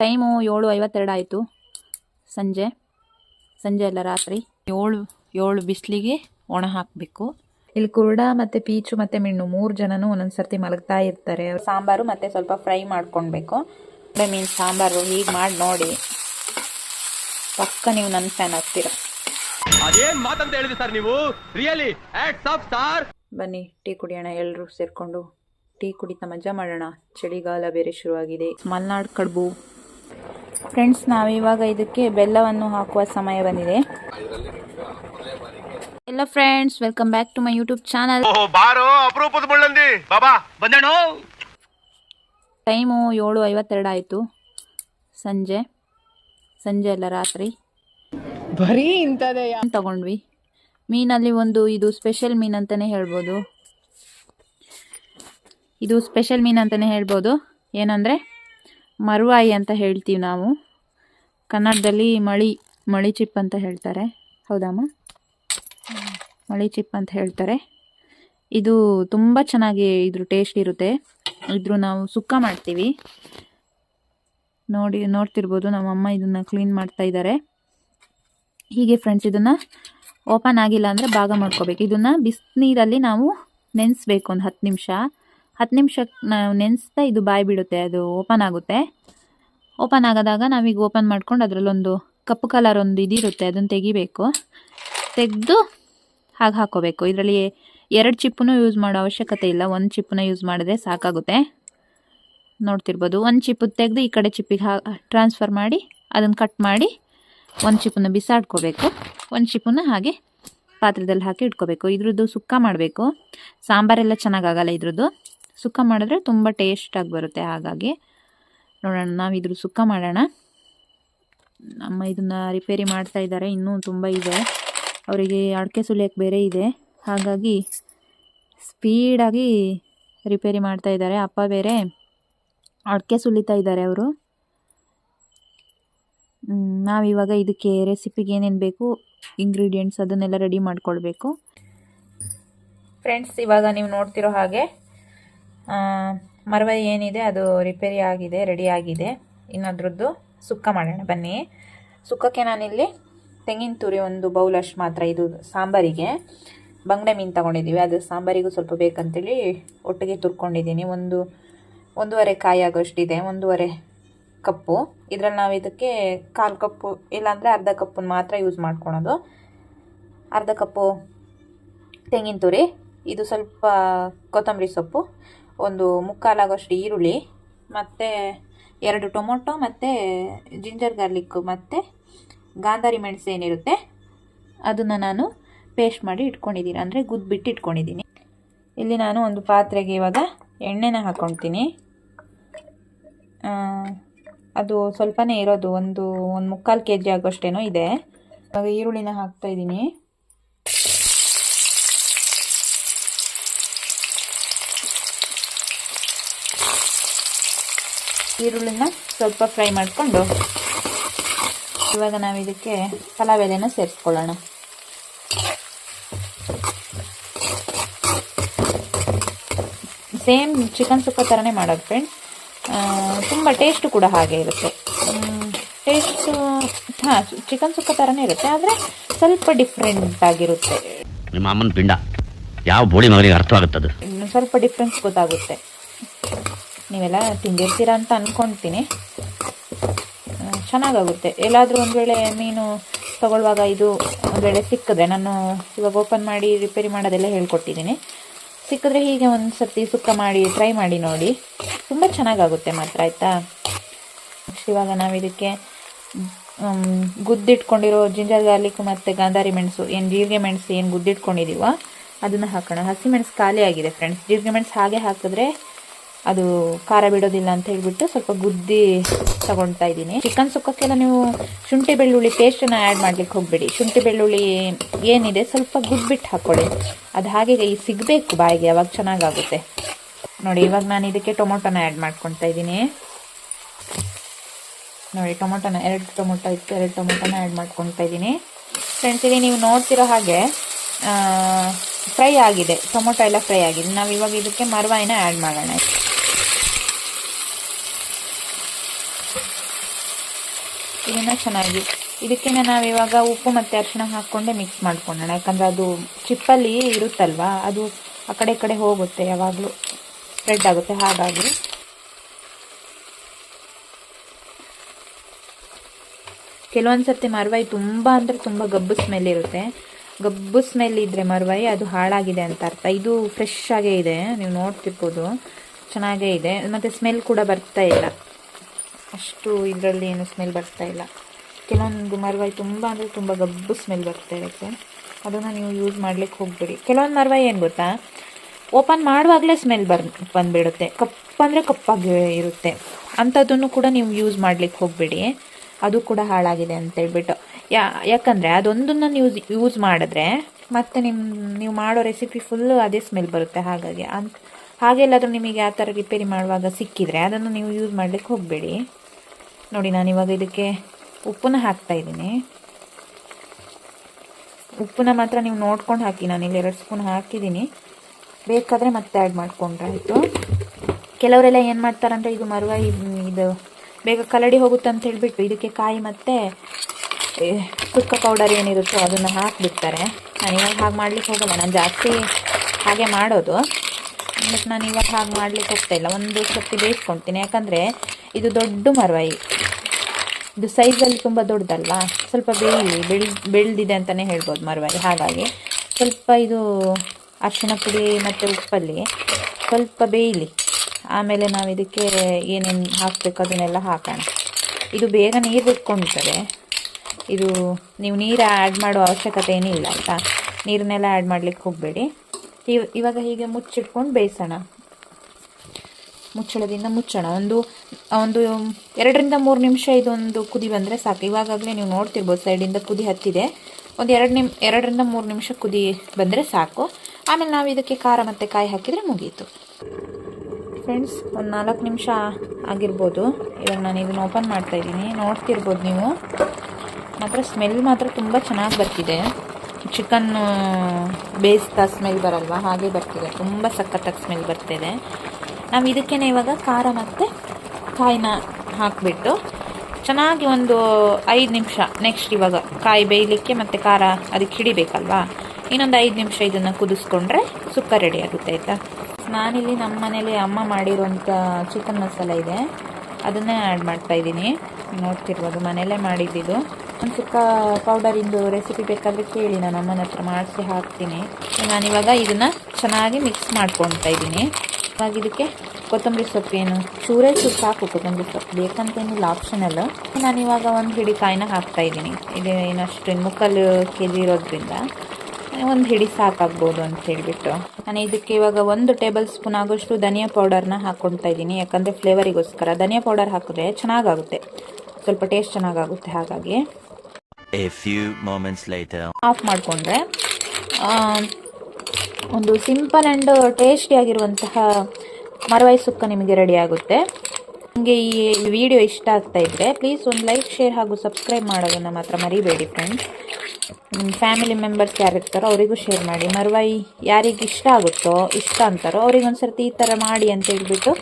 Time ಏಳು ಐವತ್ತೆರಡು ಆಯಿತು ಸಂಜೆ ಸಂಜೆ ಅಲ್ಲ ರಾತ್ರಿ. ಏಳು ಏಳು ಬಿಸಿಲಿಗೆ ಒಣ ಹಾಕಬೇಕು. ಇಲ್ಲಿ ಕುರುಡ ಮತ್ತು ಪೀಚು ಮತ್ತು ಮಿಣ್ಣು ಮೂರು ಜನನು ಒಂದೊಂದು ಸರ್ತಿ ಮಲಗ್ತಾ ಇರ್ತಾರೆ. ಸಾಂಬಾರು ಮತ್ತು ಸ್ವಲ್ಪ ಫ್ರೈ ಮಾಡ್ಕೊಳ್ಬೇಕು ಮೀನು ಸಾಂಬಾರು ಹೀಗೆ ಮಾಡಿ ನೋಡಿ. ಪಕ್ಕ ನೀವು ನನ್ನ ಫ್ಯಾನ್ ಆಗ್ತೀರ ಅದೇನ್ ಮಾತಂತ ಹೇಳಿದ್ರಿ ಸರ್ ನೀವು? ರಿಯಲಿ ಸ್ಟಾರ್ ಬನ್ನಿ ಟೀ ಕುಡಿಯೋಣ. ಎಲ್ಲರೂ ಸೇರಿಕೊಂಡು ಟೀ ಕುಡಿತಾ ಮಜಾ ಮಾಡೋಣ. ಚಳಿಗಾಲ ಬೇರೆ ಶುರುವಾಗಿದೆ. ಮಲ್ನಾಡು ಕಡುಬು. ಫ್ರೆಂಡ್ಸ್ ನಾವಿವಾಗ ಇದಕ್ಕೆ ಬೆಲ್ಲವನ್ನು ಹಾಕುವ ಸಮಯ ಬಂದಿದೆ. ಎಲ್ಲ friends welcome back to my YouTube channel ಓಹೋ ಬಾರೋ ಅಪರೂಪದ ಮುಳ್ಳಂದಿ. ಬಾಬಾ ಬಂದೇಣೋ ಟೈಮು ಏಳು ಐವತ್ತೆರಡು ಆಯಿತು ಸಂಜೆ. ಸಂಜೆ ಅಲ್ಲ ರಾತ್ರಿ. ಬರೀ ಇಂಥದೇ ತಗೊಂಡ್ವಿ. ಮೀನಲ್ಲಿ ಒಂದು ಇದು ಸ್ಪೆಷಲ್ ಮೀನ್ ಅಂತಲೇ ಹೇಳ್ಬೋದು. ಇದು ಸ್ಪೆಷಲ್ ಮೀನ್ ಅಂತಲೇ ಹೇಳ್ಬೋದು. ಏನಂದರೆ ಮರುವಾಯಿ ಅಂತ ಹೇಳ್ತೀವಿ ನಾವು. ಕನ್ನಡದಲ್ಲಿ ಮಳಿ ಮಳಿ ಚಿಪ್ ಅಂತ ಹೇಳ್ತಾರೆ. ಹೌದಮ್ಮ ಮಳಿ ಚಿಪ್ ಅಂತ ಹೇಳ್ತಾರೆ. ಇದು ತುಂಬ ಚೆನ್ನಾಗಿ ಇದ್ರ ಟೇಸ್ಟ್ ಇರುತ್ತೆ. ಇದ್ರು ನಾವು ಸುಕ್ಕ ಮಾಡ್ತೀವಿ. ನೋಡಿ, ನೋಡ್ತಿರ್ಬೋದು ನಮ್ಮಮ್ಮ ಇದನ್ನು ಕ್ಲೀನ್ ಮಾಡ್ತಾ ಇದ್ದಾರೆ ಹೀಗೆ ಫ್ರೆಂಡ್ಸ್ ಇದನ್ನು ಓಪನ್ ಆಗಿಲ್ಲ ಅಂದರೆ ಭಾಗ ಮಾಡ್ಕೋಬೇಕು. ಇದನ್ನು ಬಿಸಿನೀರಲ್ಲಿ ನಾವು ನೆನೆಸ್ಬೇಕು ಒಂದು ಹತ್ತು ನಿಮಿಷ. ಹತ್ತು ನಿಮಿಷ ನೆನೆಸ್ತಾ ಇದು ಬಾಯಿ ಬಿಡುತ್ತೆ, ಅದು ಓಪನ್ ಆಗುತ್ತೆ. ಓಪನ್ ಆಗೋದಾಗ ನಾವೀಗ ಓಪನ್ ಮಾಡ್ಕೊಂಡು ಅದರಲ್ಲೊಂದು ಕಪ್ಪು ಕಲರ್ ಒಂದು ಇದಿರುತ್ತೆ, ಅದನ್ನು ತೆಗಿಬೇಕು. ತೆಗೆದು ಹಾಗೆ ಹಾಕೋಬೇಕು. ಇದರಲ್ಲಿ ಎರಡು ಚಿಪ್ಪನ್ನು ಯೂಸ್ ಮಾಡೋ ಅವಶ್ಯಕತೆ ಇಲ್ಲ, ಒಂದು ಚಿಪ್ಪನ್ನ ಯೂಸ್ ಮಾಡಿದ್ರೆ ಸಾಕಾಗುತ್ತೆ. ನೋಡ್ತಿರ್ಬೋದು, ಒಂದು ಚಿಪ್ಪು ತೆಗೆದು ಈ ಕಡೆ ಚಿಪ್ಪಿಗೆ ಹಾ ಟ್ರಾನ್ಸ್ಫರ್ ಮಾಡಿ, ಅದನ್ನು ಕಟ್ ಮಾಡಿ ಒಂದು ಚಿಪ್ಪನ್ನ ಬಿಸಾಡ್ಕೋಬೇಕು. ಒಂದು ಚಿಪ್ಪನ್ನ ಹಾಗೆ ಪಾತ್ರದಲ್ಲಿ ಹಾಕಿ ಇಟ್ಕೋಬೇಕು. ಇದ್ರದ್ದು ಸುಕ್ಕ ಮಾಡಬೇಕು. ಸಾಂಬಾರೆಲ್ಲ ಚೆನ್ನಾಗಾಗಲ್ಲ ಇದ್ರದ್ದು. ಸುಕ್ಕ ಮಾಡಿದ್ರೆ ತುಂಬ ಟೇಸ್ಟಾಗಿ ಬರುತ್ತೆ, ಹಾಗಾಗಿ ನೋಡೋಣ, ನಾವು ಇದ್ರ ಸುಕ್ಕ ಮಾಡೋಣ. ನಮ್ಮ ಇದನ್ನು ರಿಪೇರಿ ಮಾಡ್ತಾ ಇದ್ದಾರೆ ಇನ್ನೂ ತುಂಬ ಇದೆ. ಅವರಿಗೆ ಅಡಿಕೆ ಸುಲಿಯೋಕ್ಕೆ ಬೇರೆ ಇದೆ. ಹಾಗಾಗಿ ಸ್ಪೀಡಾಗಿ ರಿಪೇರಿ ಮಾಡ್ತಾ ಇದ್ದಾರೆ ಅಪ್ಪ ಬೇರೆ ಅಡಿಕೆ ಸುಲಿತಾ ಇದ್ದಾರೆ ಅವರು. ನಾವಿವಾಗ ಇದಕ್ಕೆ ರೆಸಿಪಿಗೆ ಏನೇನು ಬೇಕು ಇಂಗ್ರೀಡಿಯೆಂಟ್ಸ್ ಅದನ್ನೆಲ್ಲ ರೆಡಿ ಮಾಡಿಕೊಳ್ಬೇಕು. ಫ್ರೆಂಡ್ಸ್ ಇವಾಗ ನೀವು ನೋಡ್ತಿರೋ ಹಾಗೆ ಮರವ ಏನಿದೆ ಅದು ರಿಪೇರಿ ಆಗಿದೆ ರೆಡಿ ಆಗಿದೆ. ಇನ್ನು ಅದ್ರದ್ದು ಸುಕ್ಕ ಮಾಡೋಣ, ಬನ್ನಿ. ಸುಕ್ಕಕ್ಕೆ ನಾನಿಲ್ಲಿ ತೆಂಗಿನ ತುರಿ ಒಂದು ಬೌಲ್ ಅಷ್ಟು ಮಾತ್ರ, ಇದು ಸಾಂಬಾರಿಗೆ. ಬಂಗಡೆ ಮೀನು ತಗೊಂಡಿದ್ದೀವಿ, ಅದು ಸಾಂಬಾರಿಗೂ ಸ್ವಲ್ಪ ಬೇಕಂತೇಳಿ ಒಟ್ಟಿಗೆ ತುರ್ಕೊಂಡಿದ್ದೀನಿ. ಒಂದು ಒಂದೂವರೆ ಕಾಯಿ ಆಗೋಷ್ಟಿದೆ, ಒಂದೂವರೆ ಕಪ್ಪು. ಇದರಲ್ಲಿ ನಾವು ಇದಕ್ಕೆ ಕಾಲು ಕಪ್ಪು, ಇಲ್ಲಾಂದರೆ ಅರ್ಧ ಕಪ್ಪನ್ನು ಮಾತ್ರ ಯೂಸ್ ಮಾಡ್ಕೊಳೋದು. ಅರ್ಧ ಕಪ್ಪು ತೆಂಗಿನ ತುರಿ, ಇದು ಸ್ವಲ್ಪ ಕೊತ್ತಂಬರಿ ಸೊಪ್ಪು ಒಂದು ಮುಕ್ಕಾಲಾಗೋಷ್ಟು ಈರುಳ್ಳಿ, ಮತ್ತು ಎರಡು ಟೊಮೊಟೊ, ಮತ್ತು ಜಿಂಜರ್ ಗಾರ್ಲಿಕ್ಕು ಮತ್ತು ಗಾಂಧಾರಿ ಮೆಣಸು ಏನಿರುತ್ತೆ, ಅದನ್ನು ನಾನು ಪೇಸ್ಟ್ ಮಾಡಿ ಇಟ್ಕೊಂಡಿದ್ದೀನಿ. ಅಂದರೆ ಗುದ್ಬಿಟ್ಟು ಇಟ್ಕೊಂಡಿದ್ದೀನಿ. ಇಲ್ಲಿ ನಾನು ಒಂದು ಪಾತ್ರೆಗೆ ಇವಾಗ ಎಣ್ಣೆನ ಹಾಕ್ಕೊಳ್ತೀನಿ ಅದು ಸ್ವಲ್ಪನೇ ಇರೋದು, ಒಂದು ಒಂದು ಮುಕ್ಕಾಲು ಕೆ ಜಿ ಆಗೋಷ್ಟೇನೋ ಇದೆ. ಇವಾಗ ಈರುಳ್ಳಿನ ಹಾಕ್ತಾ ಈರುಳ್ಳಿನ ಸ್ವಲ್ಪ ಫ್ರೈ ಮಾಡಿಕೊಂಡು ಇವಾಗ ನಾವು ಇದಕ್ಕೆ ಪಲಾವ್ ಎಲೆನ ಸೇರಿಸ್ಕೊಳ್ಳೋಣ. ಸೇಮ್ ಚಿಕನ್ ಸುಕ್ಕ ಥರನೇ ಮಾಡೋದು ಫ್ರೆಂಡ್ಸ್ ತುಂಬ ಟೇಸ್ಟು ಕೂಡ ಹಾಗೆ ಇರುತ್ತೆ. ಟೇಸ್ಟು ಹಾಂ ಚಿಕನ್ ಸುಕ್ಕ ಥರನೇ ಇರುತ್ತೆ ಆದರೆ ಸ್ವಲ್ಪ ಡಿಫ್ರೆಂಟ್ ಆಗಿರುತ್ತೆ. ನಿಮ್ಮ ಅಮ್ಮನ ಪಿಂಡ. ಯಾವ ಬೋಳಿ ಮಗನಿಗೆ ಅರ್ಥ ಆಗುತ್ತದೆ ಸ್ವಲ್ಪ ಡಿಫ್ರೆನ್ಸ್ ಗೊತ್ತಾಗುತ್ತೆ. ನೀವೆಲ್ಲ ತಿಂದಿರ್ತೀರ ಅಂತ ಅಂದ್ಕೊಳ್ತೀನಿ ಚೆನ್ನಾಗಾಗುತ್ತೆ. ಎಲ್ಲಾದರೂ ಒಂದು ವೇಳೆ ಮೀನು ತಗೊಳ್ಳುವಾಗ ಇದು ಒಂದು ವೇಳೆ ಸಿಕ್ಕಿದ್ರೆ ನಾನು ಇವಾಗ ಓಪನ್ ಮಾಡಿ ರಿಪೇರಿ ಮಾಡೋದೆಲ್ಲ ಹೇಳ್ಕೊಟ್ಟಿದ್ದೀನಿ. ಸಿಕ್ಕಿದ್ರೆ ಹೀಗೆ ಒಂದು ಸರ್ತಿ ಸುಕ್ಕ ಮಾಡಿ ಟ್ರೈ ಮಾಡಿ ನೋಡಿ. ತುಂಬ ಚೆನ್ನಾಗಾಗುತ್ತೆ ಮಾತ್ರ, ಆಯಿತಾ? ಇವಾಗ ನಾವು ಇದಕ್ಕೆ ಗುದ್ದಿಟ್ಕೊಂಡಿರೋ ಜಿಂಜರ್ ಗಾರ್ಲಿಕ್ ಮತ್ತು ಗಾಂಧಾರಿ ಮೆಣಸು, ಏನು ಜೀರಿಗೆ ಮೆಣಸು ಏನು ಗುದ್ದಿಟ್ಕೊಂಡಿದ್ದೀವೋ ಅದನ್ನು ಹಾಕೋಣ. ಹಸಿಮೆಣಸು ಖಾಲಿ ಆಗಿದೆ ಫ್ರೆಂಡ್ಸ್ ಜೀರಿಗೆ ಮೆಣಸು ಹಾಗೆ ಹಾಕಿದ್ರೆ ಅದು ಖಾರ ಬಿಡೋದಿಲ್ಲ ಅಂತ ಹೇಳ್ಬಿಟ್ಟು ಸ್ವಲ್ಪ ಗುದ್ದಿ ತಗೊಳ್ತಾ ಇದ್ದೀನಿ. ಚಿಕನ್ ಸುಕ್ಕಕ್ಕೆಲ್ಲ ನೀವು ಶುಂಠಿ ಬೆಳ್ಳುಳ್ಳಿ ಪೇಸ್ಟನ್ನು ಆ್ಯಡ್ ಮಾಡ್ಲಿಕ್ಕೆ ಹೋಗಬೇಡಿ. ಶುಂಠಿ ಬೆಳ್ಳುಳ್ಳಿ ಏನಿದೆ ಸ್ವಲ್ಪ ಗುದ್ಬಿಟ್ಟು ಹಾಕ್ಕೊಳ್ಳಿ ಅದು ಹಾಗೆ ಈ ಸಿಗಬೇಕು ಬಾಯಿಗೆ, ಅವಾಗ ಚೆನ್ನಾಗಾಗುತ್ತೆ. ನೋಡಿ, ಇವಾಗ ನಾನು ಇದಕ್ಕೆ ಟೊಮೊಟೊನ ಆ್ಯಡ್ ಮಾಡ್ಕೊಳ್ತಾ ಇದ್ದೀನಿ. ನೋಡಿ, ಟೊಮೊಟೊನ, ಎರಡು ಟೊಮೊಟೊ ಇತ್ತು, ಎರಡು ಟೊಮೊಟೊನ ಆ್ಯಡ್ ಮಾಡ್ಕೊಳ್ತಾ ಇದ್ದೀನಿ. ಫ್ರೆಂಡ್ಸ್ ಇಲ್ಲಿ ನೀವು ನೋಡ್ತಿರೋ ಹಾಗೆ ಫ್ರೈ ಆಗಿದೆ. ಟೊಮೊಟೊ ಎಲ್ಲ ಫ್ರೈ ಆಗಿದೆ. ನಾವು ಇವಾಗ ಇದಕ್ಕೆ ಮರವಾಯಿನ ಆ್ಯಡ್ ಮಾಡೋಣ ಇದನ್ನು ಚೆನ್ನಾಗಿ. ಇದಕ್ಕೆ ನಾವು ಇವಾಗ ಉಪ್ಪು ಮತ್ತು ಅರಿಶಿಣ ಹಾಕ್ಕೊಂಡೆ ಮಿಕ್ಸ್ ಮಾಡ್ಕೊಳ್ಳೋಣ. ಯಾಕಂದರೆ ಅದು ಚಿಪ್ಪಲ್ಲಿ ಇರುತ್ತಲ್ವಾ, ಅದು ಆ ಕಡೆ ಕಡೆ ಹೋಗುತ್ತೆ, ಯಾವಾಗಲೂ ಸ್ಪ್ರೆಡ್ ಆಗುತ್ತೆ. ಹಾಗಾಗಿ ಕೆಲವೊಂದು ಸರ್ತಿ ಮರವಾಯಿ ತುಂಬ ಅಂದರೆ ತುಂಬ ಗಬ್ಬು ಸ್ಮೆಲ್ ಇರುತ್ತೆ. ಗಬ್ಬು ಸ್ಮೆಲ್ ಇದ್ದರೆ ಮರವಾಯಿ ಅದು ಹಾಳಾಗಿದೆ ಅಂತ ಅರ್ಥ. ಇದು ಫ್ರೆಶ್ ಆಗೇ ಇದೆ. ನೀವು ನೋಡ್ತಿರ್ಬೋದು, ಚೆನ್ನಾಗೇ ಇದೆ. ಮತ್ತು ಸ್ಮೆಲ್ ಕೂಡ ಬರ್ತಾ ಇಲ್ಲ. ಅಷ್ಟು ಇದರಲ್ಲಿ ಏನು ಸ್ಮೆಲ್ ಬರ್ತಾ ಇಲ್ಲ. ಕೆಲವೊಂದು ಮರವಾಯಿ ತುಂಬ ಅಂದರೆ ತುಂಬ ಗಬ್ಬು ಸ್ಮೆಲ್ ಬರ್ತಾ ಇರುತ್ತೆ ಅದನ್ನು ನೀವು ಯೂಸ್ ಮಾಡ್ಲಿಕ್ಕೆ ಹೋಗಬೇಡಿ. ಕೆಲವೊಂದು ಮರವಾಯಿ ಏನು ಗೊತ್ತಾ? ಓಪನ್ ಮಾಡುವಾಗಲೇ ಸ್ಮೆಲ್ ಬರ್, ಬಂದುಬಿಡುತ್ತೆ. ಕಪ್ಪಂದರೆ ಕಪ್ಪಾಗಿ ಇರುತ್ತೆ. ಅಂಥದ್ದನ್ನು ಕೂಡ ನೀವು ಯೂಸ್ ಮಾಡ್ಲಿಕ್ಕೆ ಹೋಗಬೇಡಿ. ಅದು ಕೂಡ ಹಾಳಾಗಿದೆ ಅಂತ ಹೇಳ್ಬಿಟ್ಟು. ಯಾ, ಯಾಕಂದರೆ ಅದೊಂದನ್ನು ನೀವು ಯೂಸ್ ಮಾಡಿದ್ರೆ ಮತ್ತು ನಿಮ್ಮ ನೀವು ಮಾಡೋ ರೆಸಿಪಿ ಫುಲ್ಲು ಅದೇ ಸ್ಮೆಲ್ ಬರುತ್ತೆ ಹಾಗಾಗಿ. ಅಂತ ಹಾಗೆಲ್ಲಾದರೂ ನಿಮಗೆ ಆ ಥರ ರಿಪೇರಿ ಮಾಡುವಾಗ ಸಿಕ್ಕಿದರೆ ಅದನ್ನು ನೀವು ಯೂಸ್ ಮಾಡ್ಲಿಕ್ಕೆ ಹೋಗಬೇಡಿ. ನೋಡಿ ನಾನು ಇವಾಗ ಇದಕ್ಕೆ ಉಪ್ಪನ್ನ ಹಾಕ್ತಾ ಇದ್ದೀನಿ. ಉಪ್ಪನ್ನ ಮಾತ್ರ ನೀವು ನೋಡ್ಕೊಂಡು ಹಾಕಿ, ನಾನು ಇಲ್ಲಿ ಎರಡು ಸ್ಪೂನ್ ಹಾಕಿದ್ದೀನಿ. ಬೇಕಾದರೆ ಮತ್ತೆ ಆ್ಯಡ್ ಮಾಡ್ಕೊಂಡ್ರೆ ಆಯಿತು. ಕೆಲವರೆಲ್ಲ ಏನು ಮಾಡ್ತಾರಂದರೆ, ಇದು ಮರುವ ಇದು ಬೇಗ ಕಲಡಿ ಹೋಗುತ್ತೆ ಅಂತ ಹೇಳಿಬಿಟ್ಟು ಇದಕ್ಕೆ ಕಾಯಿ ಮತ್ತು ಸುಕ್ಕ ಪೌಡರ್ ಏನಿರುತ್ತೋ ಅದನ್ನು ಹಾಕಿಬಿಡ್ತಾರೆ. ನಾನು ಇವಾಗ ಹಾಗೆ ಮಾಡ್ಲಿಕ್ಕೆ ಹೋಗಲ್ಲ, ನಾನು ಜಾಸ್ತಿ ಹಾಗೆ ಮಾಡೋದು. ಬಟ್ ನಾನು ಇವಾಗ ಹಾಗೆ ಮಾಡ್ಲಿಕ್ಕೆ ಹೋಗ್ತಾ ಇಲ್ಲ. ಒಂದು ಸರ್ತಿ ಬೇಯಿಸ್ಕೊಳ್ತೀನಿ ಯಾಕಂದರೆ ಇದು ದೊಡ್ಡ ಮರವಾಯಿ ಇದು ಸೈಜಲ್ಲಿ ತುಂಬ ದೊಡ್ಡದಲ್ಲ, ಸ್ವಲ್ಪ ಬೇಯಿಲಿ ಬೆಳ್ ಬೆಳೆದಿದೆ ಅಂತಲೇ ಹೇಳ್ಬೋದು ಮರವಾಗಿ ಹಾಗಾಗಿ ಸ್ವಲ್ಪ ಇದು ಅರಿಶಿಣ ಪುಡಿ ಮತ್ತು ಉಪ್ಪಲ್ಲಿ ಸ್ವಲ್ಪ ಬೇಯಲಿ. ಆಮೇಲೆ ನಾವು ಇದಕ್ಕೆ ಏನೇನು ಹಾಕಬೇಕು ಅದನ್ನೆಲ್ಲ ಹಾಕೋಣ. ಇದು ಬೇಗ ನೀರು ಬಿಟ್ಕೊಂಡಿರ್ತದೆ ಇದು ನೀವು ನೀರು ಆ್ಯಡ್ ಮಾಡೋ ಅವಶ್ಯಕತೆ ಏನಿಲ್ಲ, ಆಯಿತಾ? ನೀರನ್ನೆಲ್ಲ ಆ್ಯಡ್ ಮಾಡ್ಲಿಕ್ಕೆ ಹೋಗಬೇಡಿ. ಇವಾಗ ಹೀಗೆ ಮುಚ್ಚಿಟ್ಕೊಂಡು ಬೇಯಿಸೋಣ. ಮುಚ್ಚಳದಿಂದ ಮುಚ್ಚೋಣ. ಒಂದು ಒಂದು ಎರಡರಿಂದ ಮೂರು ನಿಮಿಷ ಇದೊಂದು ಕುದಿ ಬಂದರೆ ಸಾಕು. ಇವಾಗಲೇ ನೀವು ನೋಡ್ತಿರ್ಬೋದು ಸೈಡಿಂದ ಕುದಿ ಹತ್ತಿದೆ. ಒಂದು ಎರಡು ನಿಮ್, ಎರಡರಿಂದ ಮೂರು ನಿಮಿಷ ಕುದಿ ಬಂದರೆ ಸಾಕು. ಆಮೇಲೆ ನಾವು ಇದಕ್ಕೆ ಖಾರ ಮತ್ತು ಕಾಯಿ ಹಾಕಿದರೆ ಮುಗೀತು. ಫ್ರೆಂಡ್ಸ್, ಒಂದು ನಾಲ್ಕು ನಿಮಿಷ ಆಗಿರ್ಬೋದು. ಇವಾಗ ನಾನು ಇದನ್ನು ಓಪನ್ ಮಾಡ್ತಾ ಇದ್ದೀನಿ. ನೋಡ್ತಿರ್ಬೋದು ನೀವು. ಮಾತ್ರ ಸ್ಮೆಲ್ ಮಾತ್ರ ತುಂಬ ಚೆನ್ನಾಗಿ ಬರ್ತಿದೆ. ಚಿಕನ್ ಬೇಯಿಸ್ತಾ ಸ್ಮೆಲ್ ಬರಲ್ವಾ? ಹಾಗೆ ಬರ್ತಿದೆ. ತುಂಬ ಸಖತ್ತಾಗಿ ಸ್ಮೆಲ್ ಬರ್ತಿದೆ. ನಾವು ಇದಕ್ಕೇನೆ ಇವಾಗ ಖಾರ ಮತ್ತು ಕಾಯಿನ ಹಾಕಿಬಿಟ್ಟು ಚೆನ್ನಾಗಿ ಒಂದು ಐದು ನಿಮಿಷ ನೆಕ್ಸ್ಟ್ ಇವಾಗ ಕಾಯಿ ಬೇಯಲಿಕ್ಕೆ ಮತ್ತು ಖಾರ ಅದಕ್ಕೆ ಹಿಡಿಬೇಕಲ್ವಾ? ಇನ್ನೊಂದು ಐದು ನಿಮಿಷ ಇದನ್ನು ಕುದಿಸ್ಕೊಂಡ್ರೆ ಸುಕ್ಕ ರೆಡಿ ಆಗುತ್ತೆ ಆಯಿತಾ? ನಾನಿಲ್ಲಿ ನಮ್ಮ ಮನೇಲಿ ಅಮ್ಮ ಮಾಡಿರುವಂಥ ಚಿಕನ್ ಮಸಾಲ ಇದೆ. ಅದನ್ನೇ ಆ್ಯಡ್ ಮಾಡ್ತಾ ಇದ್ದೀನಿ. ನೋಡ್ತಿರ್ಬೋದು ಮನೆಯಲ್ಲೇ ಮಾಡಿದ್ದಿದ್ದು. ಒಂದು ಸುಕ್ಕ ಪೌಡರಿಂದು ರೆಸಿಪಿ ಬೇಕಾದರೆ ಕೇಳಿ, ನಾನು ಅಮ್ಮನ ಹತ್ರ ಮಾಡಿಸಿ ಹಾಕ್ತೀನಿ. ನಾನಿವಾಗ ಇದನ್ನು ಚೆನ್ನಾಗಿ ಮಿಕ್ಸ್ ಮಾಡ್ಕೊಳ್ತಾ ಇದ್ದೀನಿ. ಇವಾಗ ಇದಕ್ಕೆ ಕೊತ್ತಂಬರಿ ಸೊಪ್ಪು ಏನು? ಚೂರೇ ಚೂರು ಸಾಕು ಕೊತ್ತಂಬರಿ ಸೊಪ್ಪು. ಬೇಕಂತೇನಿಲ್ಲ ಆಪ್ಷನಲ್ ನಾನು ಇವಾಗ ಒಂದು ಹಿಡಿ ಕಾಯಿನ ಹಾಕ್ತಾ ಇದ್ದೀನಿ. ಇದು ಏನಷ್ಟು ಮುಕ್ಕಾಲು ಕೆ ಜಿ ಇರೋದ್ರಿಂದ. ಒಂದು ಹಿಡಿ ಸಾಕಾಗ್ಬೋದು ಅಂತ ಹೇಳಿಬಿಟ್ಟು. ನಾನು ಇದಕ್ಕೆ ಇವಾಗ ಒಂದು ಟೇಬಲ್ ಸ್ಪೂನ್ ಆಗೋಷ್ಟು ಧನಿಯಾ ಪೌಡರ್ನ ಹಾಕ್ಕೊಳ್ತಾ ಇದ್ದೀನಿ. ಯಾಕಂದರೆ ಫ್ಲೇವರಿಗೋಸ್ಕರ. ಧನಿಯಾ ಪೌಡರ್ ಹಾಕಿದ್ರೆ ಚೆನ್ನಾಗಾಗುತ್ತೆ. ಸ್ವಲ್ಪ ಟೇಸ್ಟ್ ಚೆನ್ನಾಗಾಗುತ್ತೆ ಹಾಗಾಗಿ. ಆಫ್ ಮಾಡಿಕೊಂಡ್ರೆ ಒಂದು ಸಿಂಪಲ್ ಆ್ಯಂಡ್ ಟೇಸ್ಟಿಯಾಗಿರುವಂತಹ ಮರವಾಯಿ ಸುಕ್ಕ ನಿಮಗೆ ರೆಡಿ ಆಗುತ್ತೆ. ನಿಮಗೆ ಈ ವಿಡಿಯೋ ಇಷ್ಟ ಆಗ್ತಾ ಇದ್ದರೆ ಪ್ಲೀಸ್ ಒಂದು ಲೈಕ್ ಶೇರ್ ಹಾಗೂ ಸಬ್ಸ್ಕ್ರೈಬ್ ಮಾಡೋದನ್ನು ಮಾತ್ರ ಮರಿಬೇಡಿ ಫ್ರೆಂಡ್ಸ್ ನಿಮ್ಮ ಫ್ಯಾಮಿಲಿ ಮೆಂಬರ್ಸ್ ಯಾರಿರ್ತಾರೋ ಅವರಿಗೂ ಶೇರ್ ಮಾಡಿ. ಮರವಾಯಿ ಯಾರಿಗೆ ಇಷ್ಟ ಆಗುತ್ತೋ, ಇಷ್ಟ ಅಂತಾರೋ ಅವ್ರಿಗೆ ಒಂದು ಸರ್ತಿ ಈ ಥರ ಮಾಡಿ ಅಂತ ಹೇಳ್ಬಿಟ್ಟು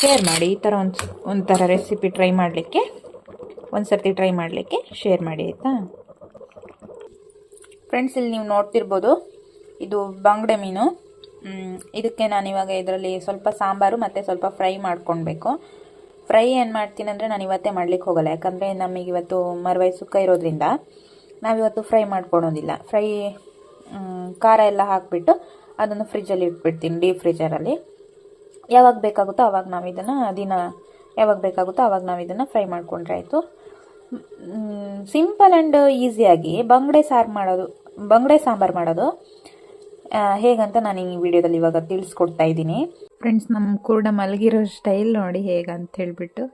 ಶೇರ್ ಮಾಡಿ. ಈ ಥರ ಒಂದು, ಒಂಥರ ರೆಸಿಪಿ ಟ್ರೈ ಮಾಡಲಿಕ್ಕೆ ಒಂದು ಸರ್ತಿ ಟ್ರೈ ಮಾಡಲಿಕ್ಕೆ ಶೇರ್ ಮಾಡಿ ಆಯಿತಾ? ಫ್ರೆಂಡ್ಸ್ ಇಲ್ಲಿ ನೀವು ನೋಡ್ತಿರ್ಬೋದು ಇದು ಬಂಗಡೆ ಮೀನು. ಇದಕ್ಕೆ ನಾನು ಇವಾಗ ಇದರಲ್ಲಿ ಸ್ವಲ್ಪ ಸಾಂಬಾರು ಮತ್ತು ಸ್ವಲ್ಪ ಫ್ರೈ ಮಾಡ್ಕೊಳ್ಬೇಕು ಫ್ರೈ ಏನು ಮಾಡ್ತೀನಿ ಅಂದರೆ ನಾನು ಇವತ್ತೇ ಮಾಡ್ಲಿಕ್ಕೆ ಹೋಗಲ್ಲ. ಯಾಕಂದರೆ ನಮಗೆ ಇವತ್ತು ಮರವಾಯಿ ಸುಕ್ಕ ಇರೋದ್ರಿಂದ ನಾವಿವತ್ತು ಫ್ರೈ ಮಾಡ್ಕೊಳೋದಿಲ್ಲ. ಫ್ರೈ ಖಾರ ಎಲ್ಲ ಹಾಕಿಬಿಟ್ಟು ಅದನ್ನು ಫ್ರಿಜ್ಜಲ್ಲಿ ಇಟ್ಬಿಡ್ತೀನಿ, ಡೀಪ್ ಫ್ರಿಜರಲ್ಲಿ ಯಾವಾಗ ಬೇಕಾಗುತ್ತೋ ಆವಾಗ ನಾವು ಇದನ್ನು ದಿನ, ಯಾವಾಗ ಬೇಕಾಗುತ್ತೋ ಆವಾಗ ನಾವು ಇದನ್ನು ಫ್ರೈ ಮಾಡ್ಕೊಂಡ್ರೆ ಆಯಿತು. ಸಿಂಪಲ್ ಆ್ಯಂಡ್ ಈಸಿಯಾಗಿ ಬಂಗಡೆ ಸಾರು ಮಾಡೋದು, ಬಂಗಡೆ ಸಾಂಬಾರು ಮಾಡೋದು ಹೇಗಂತ ನಾನು ಈ ವಿಡಿಯೋದಲ್ಲಿ ಇವಾಗ ತಿಳಿಸ್ಕೊಡ್ತಾ ಇದ್ದೀನಿ. ಫ್ರೆಂಡ್ಸ್ ನಮ್ಮ ಕೂಡ ಮಲಗಿರೋ ಸ್ಟೈಲ್ ನೋಡಿ ಹೇಗಂತ ಹೇಳಿಬಿಟ್ಟು,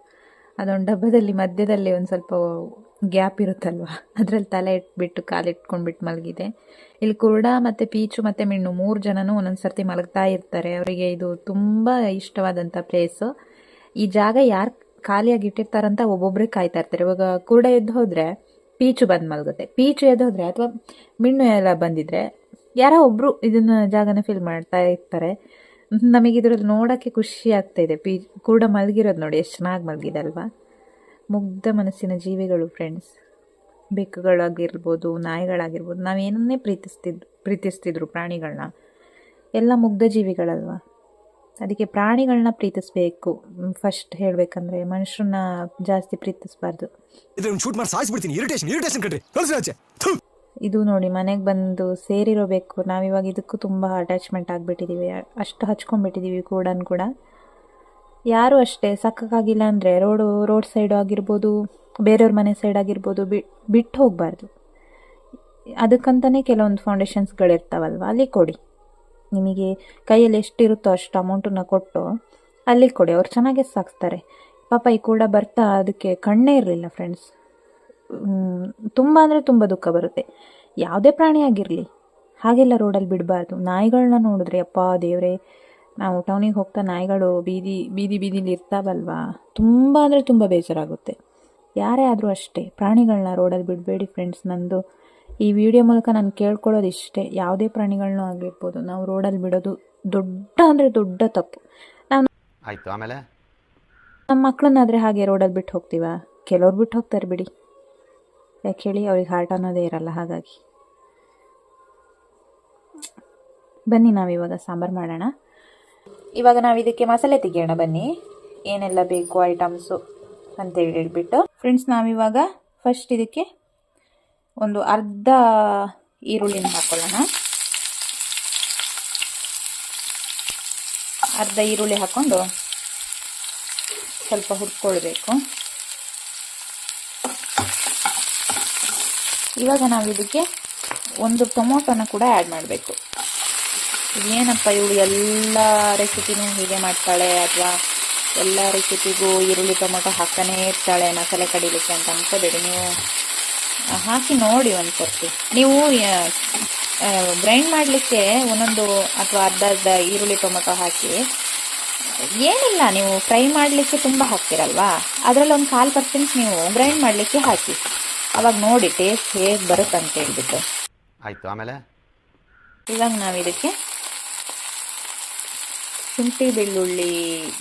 ಅದೊಂದು ಡಬ್ಬದಲ್ಲಿ ಮಧ್ಯದಲ್ಲಿ ಒಂದು ಸ್ವಲ್ಪ ಗ್ಯಾಪ್ ಇರುತ್ತಲ್ವ? ಅದರಲ್ಲಿ ತಲೆ ಇಟ್ಬಿಟ್ಟು, ಕಾಲು ಇಟ್ಕೊಂಡ್ಬಿಟ್ಟು ಮಲಗಿದೆ. ಇಲ್ಲಿ ಕುರುಡ ಮತ್ತು ಪೀಚು ಮತ್ತು ಮಿಣ್ಣು ಮೂರು ಜನನೂ ಒಂದೊಂದು ಸರ್ತಿ ಮಲಗ್ತಾ ಇರ್ತಾರೆ. ಅವರಿಗೆ ಇದು ತುಂಬ ಇಷ್ಟವಾದಂಥ ಪ್ಲೇಸು ಈ ಜಾಗ ಯಾರು ಖಾಲಿಯಾಗಿ ಇಟ್ಟಿರ್ತಾರಂತ ಒಬ್ಬೊಬ್ಬರೇ ಕಾಯ್ತಾ ಇರ್ತಾರೆ. ಇವಾಗ ಕುರುಡ ಎದ್ದು ಹೋದರೆ ಪೀಚು ಬಂದು ಮಲಗುತ್ತೆ. ಪೀಚು ಎದ್ದು ಹೋದರೆ ಅಥವಾ ಮಿಣ್ಣು ಎಲ್ಲ ಬಂದಿದ್ರೆ ಯಾರೋ ಒಬ್ಬರು ಇದನ್ನು ಜಾಗನ ಫಿಲ್ ಮಾಡ್ತಾ ಇರ್ತಾರೆ. ನಮಗೆ ಇದರಲ್ಲಿ ನೋಡೋಕ್ಕೆ ಖುಷಿ ಆಗ್ತಾ ಇದೆ. ಪೀ, ಕೂಡ ಮಲಗಿರೋದು ನೋಡಿ, ಎಷ್ಟು ಚೆನ್ನಾಗಿ ಮಲಗಿದೆ ಅಲ್ವಾ? ಮುಗ್ಧ ಮನಸ್ಸಿನ ಜೀವಿಗಳು ಫ್ರೆಂಡ್ಸ್ ಬೆಕ್ಕುಗಳಾಗಿರ್ಬೋದು, ನಾಯಿಗಳಾಗಿರ್ಬೋದು, ನಾವೇನನ್ನೇ ಪ್ರೀತಿಸ್ತಿದ್, ಪ್ರೀತಿಸ್ತಿದ್ರು ಪ್ರಾಣಿಗಳನ್ನ ಎಲ್ಲ ಮುಗ್ಧ ಜೀವಿಗಳಲ್ವಾ? ಅದಕ್ಕೆ ಪ್ರಾಣಿಗಳನ್ನ ಪ್ರೀತಿಸಬೇಕು. ಫಸ್ಟ್ ಹೇಳಬೇಕಂದ್ರೆ ಮನುಷ್ಯರನ್ನ ಜಾಸ್ತಿ ಪ್ರೀತಿಸಬಾರ್ದು. ಇದು ನೋಡಿ, ಮನೆಗೆ ಬಂದು ಸೇರಿರಬೇಕು. ನಾವಿವಾಗ ಇದಕ್ಕೂ ತುಂಬ ಅಟ್ಯಾಚ್ಮೆಂಟ್ ಆಗಿಬಿಟ್ಟಿದ್ದೀವಿ ಅಷ್ಟು ಹಚ್ಕೊಂಡ್ಬಿಟ್ಟಿದ್ದೀವಿ ಕೂಡನ್ ಕೂಡ. ಯಾರು ಅಷ್ಟೇ ಸಕ್ಕಕ್ಕಾಗಿಲ್ಲ ಅಂದರೆ ರೋಡು ರೋಡ್ ಸೈಡು ಆಗಿರ್ಬೋದು, ಬೇರೆಯವ್ರ ಮನೆ ಸೈಡ್ ಆಗಿರ್ಬೋದು ಬಿಟ್ಟು ಹೋಗಬಾರ್ದು. ಅದಕ್ಕಂತಲೇ ಕೆಲವೊಂದು ಫೌಂಡೇಶನ್ಸ್ಗಳಿರ್ತಾವಲ್ವ ಅಲ್ಲಿ ಕೊಡಿ. ನಿಮಗೆ ಕೈಯಲ್ಲಿ ಎಷ್ಟಿರುತ್ತೋ ಅಷ್ಟು ಅಮೌಂಟನ್ನು ಕೊಟ್ಟು ಅಲ್ಲಿ ಕೊಡಿ. ಅವ್ರು ಚೆನ್ನಾಗೇ ಸಾಕ್ತಾರೆ ಪಾಪ ಈ ಕೂಡ ಬರ್ತಾ ಅದಕ್ಕೆ ಕಣ್ಣೇ ಇರಲಿಲ್ಲ ಫ್ರೆಂಡ್ಸ್ ತುಂಬ ಅಂದರೆ ತುಂಬ ದುಃಖ ಬರುತ್ತೆ. ಯಾವುದೇ ಪ್ರಾಣಿ ಆಗಿರಲಿ ಹಾಗೆಲ್ಲ ರೋಡಲ್ಲಿ ಬಿಡಬಾರ್ದು. ನಾಯಿಗಳನ್ನ ನೋಡಿದ್ರೆ ಅಪ್ಪ ದೇವರೇ ನಾವು ಟೌನಿಗೆ ಹೋಗ್ತಾ ನಾಯಿಗಳು ಬೀದಿ ಬೀದಿ ಬೀದಿಲಿ ಇರ್ತಾವಲ್ವಾ? ತುಂಬ ಅಂದರೆ ತುಂಬ ಬೇಜಾರಾಗುತ್ತೆ. ಯಾರೇ ಆದರೂ ಅಷ್ಟೇ ಪ್ರಾಣಿಗಳನ್ನ ರೋಡಲ್ಲಿ ಬಿಡಬೇಡಿ ಫ್ರೆಂಡ್ಸ್ ನಂದು. ಈ ವಿಡಿಯೋ ಮೂಲಕ ನಾನು ಕೇಳ್ಕೊಳ್ಳೋದು ಇಷ್ಟೇ ಯಾವುದೇ ಪ್ರಾಣಿಗಳನ್ನೂ ಆಗಿರ್ಬೋದು ನಾವು ರೋಡಲ್ಲಿ ಬಿಡೋದು ದೊಡ್ಡ ಅಂದರೆ ದೊಡ್ಡ ತಪ್ಪು. ನಾವು ಆಯಿತು ಆಮೇಲೆ? ನಮ್ಮ ಮಕ್ಕಳನ್ನಾದರೆ ಹಾಗೆ ರೋಡಲ್ಲಿ ಬಿಟ್ಟು ಹೋಗ್ತೀವ? ಕೆಲವ್ರು ಬಿಟ್ಟು ಹೋಗ್ತಾರೆ ಬಿಡಿ. ಯಾಕೆ ಹೇಳಿ ಅವ್ರಿಗೆ ಹಾರ್ಟ್ ಅನ್ನೋದೇ ಇರಲ್ಲ, ಹಾಗಾಗಿ. ಬನ್ನಿ ನಾವಿವಾಗ ಸಾಂಬಾರು ಮಾಡೋಣ. ಇವಾಗ ನಾವು ಇದಕ್ಕೆ ಮಸಾಲೆ ತೆಗೆಯೋಣ, ಬನ್ನಿ. ಏನೆಲ್ಲ ಬೇಕು ಐಟಮ್ಸು ಅಂತೇಳಿ ಹೇಳ್ಬಿಟ್ಟು. ಫ್ರೆಂಡ್ಸ್ ನಾವಿವಾಗ ಫಸ್ಟ್ ಇದಕ್ಕೆ ಒಂದು ಅರ್ಧ ಈರುಳ್ಳಿನ ಹಾಕ್ಕೊಳ್ಳೋಣ ಅರ್ಧ ಈರುಳ್ಳಿ ಹಾಕ್ಕೊಂಡು ಸ್ವಲ್ಪ ಹುರ್ಕೊಳ್ಬೇಕು. ಇವಾಗ ನಾವು ಇದಕ್ಕೆ ಒಂದು ಟೊಮೊಟೊನ ಕೂಡ ಆ್ಯಡ್ ಮಾಡಬೇಕು. ಏನಪ್ಪ ಇವಳು ಎಲ್ಲ ರೆಸಿಪಿನೂ ಹೀಗೆ ಮಾಡ್ತಾಳೆ ಅಥವಾ ಎಲ್ಲ ರೆಸಿಪಿಗೂ ಈರುಳ್ಳಿ, ಟೊಮೊಟೊ ಹಾಕ್ತಾನೇ ಇರ್ತಾಳೆ ಮಸಾಲೆ ಕಡಿಲಿಕ್ಕೆ ಅಂತ ಅನ್ಕೋಬೇಡಿ. ನೀವು ಹಾಕಿ ನೋಡಿ ಒಂದು ಸರ್ತಿ ನೀವು ಗ್ರೈಂಡ್ ಮಾಡಲಿಕ್ಕೆ ಒಂದೊಂದು ಅಥವಾ ಅರ್ಧ ಅರ್ಧ ಈರುಳ್ಳಿ, ಟೊಮೊಟೊ ಹಾಕಿ, ಏನಿಲ್ಲ, ನೀವು ಫ್ರೈ ಮಾಡಲಿಕ್ಕೆ ತುಂಬ ಹಾಕ್ತಿರಲ್ವಾ? ಅದರಲ್ಲಿ ಒಂದು ಕಾಲು ಪರ್ಸೆಂಟ್ ನೀವು ಗ್ರೈಂಡ್ ಮಾಡಲಿಕ್ಕೆ ಹಾಕಿ. ಅವಾಗ ನೋಡಿ ಟೇಸ್ಟ್ ಹೇಗೆ ಬರುತ್ತೆ ಅಂತ ಹೇಳ್ಬಿಟ್ಟು. ಆಯ್ತು ಆಮೇಲೆ? ಇವಾಗ ನಾವು ಇದಕ್ಕೆ ಶುಂಠಿ ಬೆಳ್ಳುಳ್ಳಿ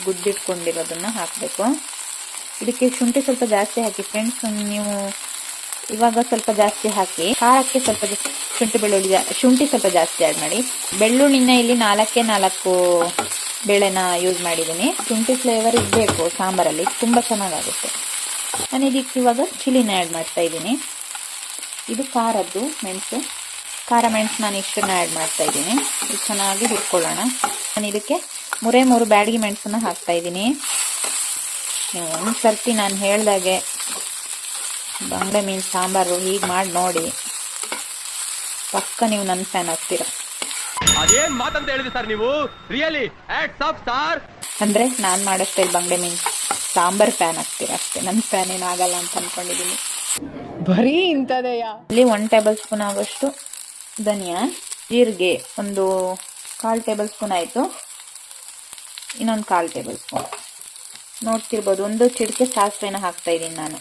ಗುದ್ದಿಟ್ಕೊಂಡಿರೋದನ್ನು ಹಾಕಬೇಕು. ಇದಕ್ಕೆ ಶುಂಠಿ ಸ್ವಲ್ಪ ಜಾಸ್ತಿ ಹಾಕಿ ಫ್ರೆಂಡ್ಸ್ ನೀವು ಇವಾಗ ಸ್ವಲ್ಪ ಜಾಸ್ತಿ ಹಾಕಿ ಖಾರಕ್ಕೆ ಸ್ವಲ್ಪ ಶುಂಠಿ ಬೆಳ್ಳುಳ್ಳಿ ಶುಂಠಿ ಸ್ವಲ್ಪ ಜಾಸ್ತಿ ಆ್ಯಡ್ ಮಾಡಿ. ಬೆಳ್ಳುಳ್ಳಿನ ಇಲ್ಲಿ ನಾಲ್ಕೇ ನಾಲ್ಕು ಬೇಳೆನ ಯೂಸ್ ಮಾಡಿದ್ದೀನಿ. ಶುಂಠಿ ಫ್ಲೇವರ್ ಇರಬೇಕು ಸಾಂಬಾರಲ್ಲಿ ತುಂಬ ಚೆನ್ನಾಗಾಗುತ್ತೆ. ನಾನು ಇದಕ್ಕೆ ಇವಾಗ ಚಿಲ್ಲಿನ ಆ್ಯಡ್ ಮಾಡ್ತಾ ಇದ್ದೀನಿ. ಇದು ಖಾರದ್ದು ಮೆಣಸು. ಖಾರ ಮೆಣಸು ನಾನು ಇಷ್ಟನ್ನ ಆ್ಯಡ್ ಮಾಡ್ತಾ ಇದ್ದೀನಿ. ಇದು ಚೆನ್ನಾಗಿ ಹುರ್ಕೊಳ್ಳೋಣ. ನಾನು ಇದಕ್ಕೆ ಮೂರೇ ಮೂರು ಬ್ಯಾಡಗಿ ಮೆಣಸನ್ನ ಹಾಕ್ತಾ ಇದ್ದೀನಿ. ನೀವು ಒಂದು ಸರ್ತಿ ನಾನು ಹೇಳ್ದಾಗೆ ಬಂಗಡೆ ಮೀನು ಸಾಂಬಾರು ಹೀಗೆ ಮಾಡಿ ನೋಡಿ. ಪಕ್ಕ ನೀವು ನನ್ನ ಫ್ಯಾನ್ ಆಗ್ತೀರ. ಅದೇನ್ ಮಾತಂತ ಹೇಳಿದ್ರಿ ಸರ್ ನೀವು? ರಿಯಲಿ ಆಫ್ ಸ್ಟಾರ್ ಅಂದರೆ ನಾನು ಮಾಡೋ ಸ್ಟೈಲ್ ಬಂಗಡೆ ಮೀನು. ಸಾಂಬಾರು ಫ್ಯಾನ್ ಆಗ್ತಿರತ್ತೆ ಅಷ್ಟೇ ನನ್ನ ಫ್ಯಾನ್ ಏನಾಗಲ್ಲ ಅಂತ ಅಂದ್ಕೊಂಡಿದ್ದೀನಿ ಬರೀ ಇಂಥದೆಯಾ? ಇಲ್ಲಿ ಒನ್ ಟೇಬಲ್ ಸ್ಪೂನ್ ಆಗೋಷ್ಟು ಧನಿಯಾ ಜೀರಿಗೆ ಒಂದು ಕಾಲು ಟೇಬಲ್ ಸ್ಪೂನ್ ಆಯಿತು. ಇನ್ನೊಂದು ಕಾಲು ಟೇಬಲ್ ಸ್ಪೂನ್ ನೋಡ್ತಿರ್ಬೋದು ಒಂದು ಚಿಡಿಕೆ ಸಾಸಿವೆನ ಹಾಕ್ತಾ ಇದ್ದೀನಿ ನಾನು.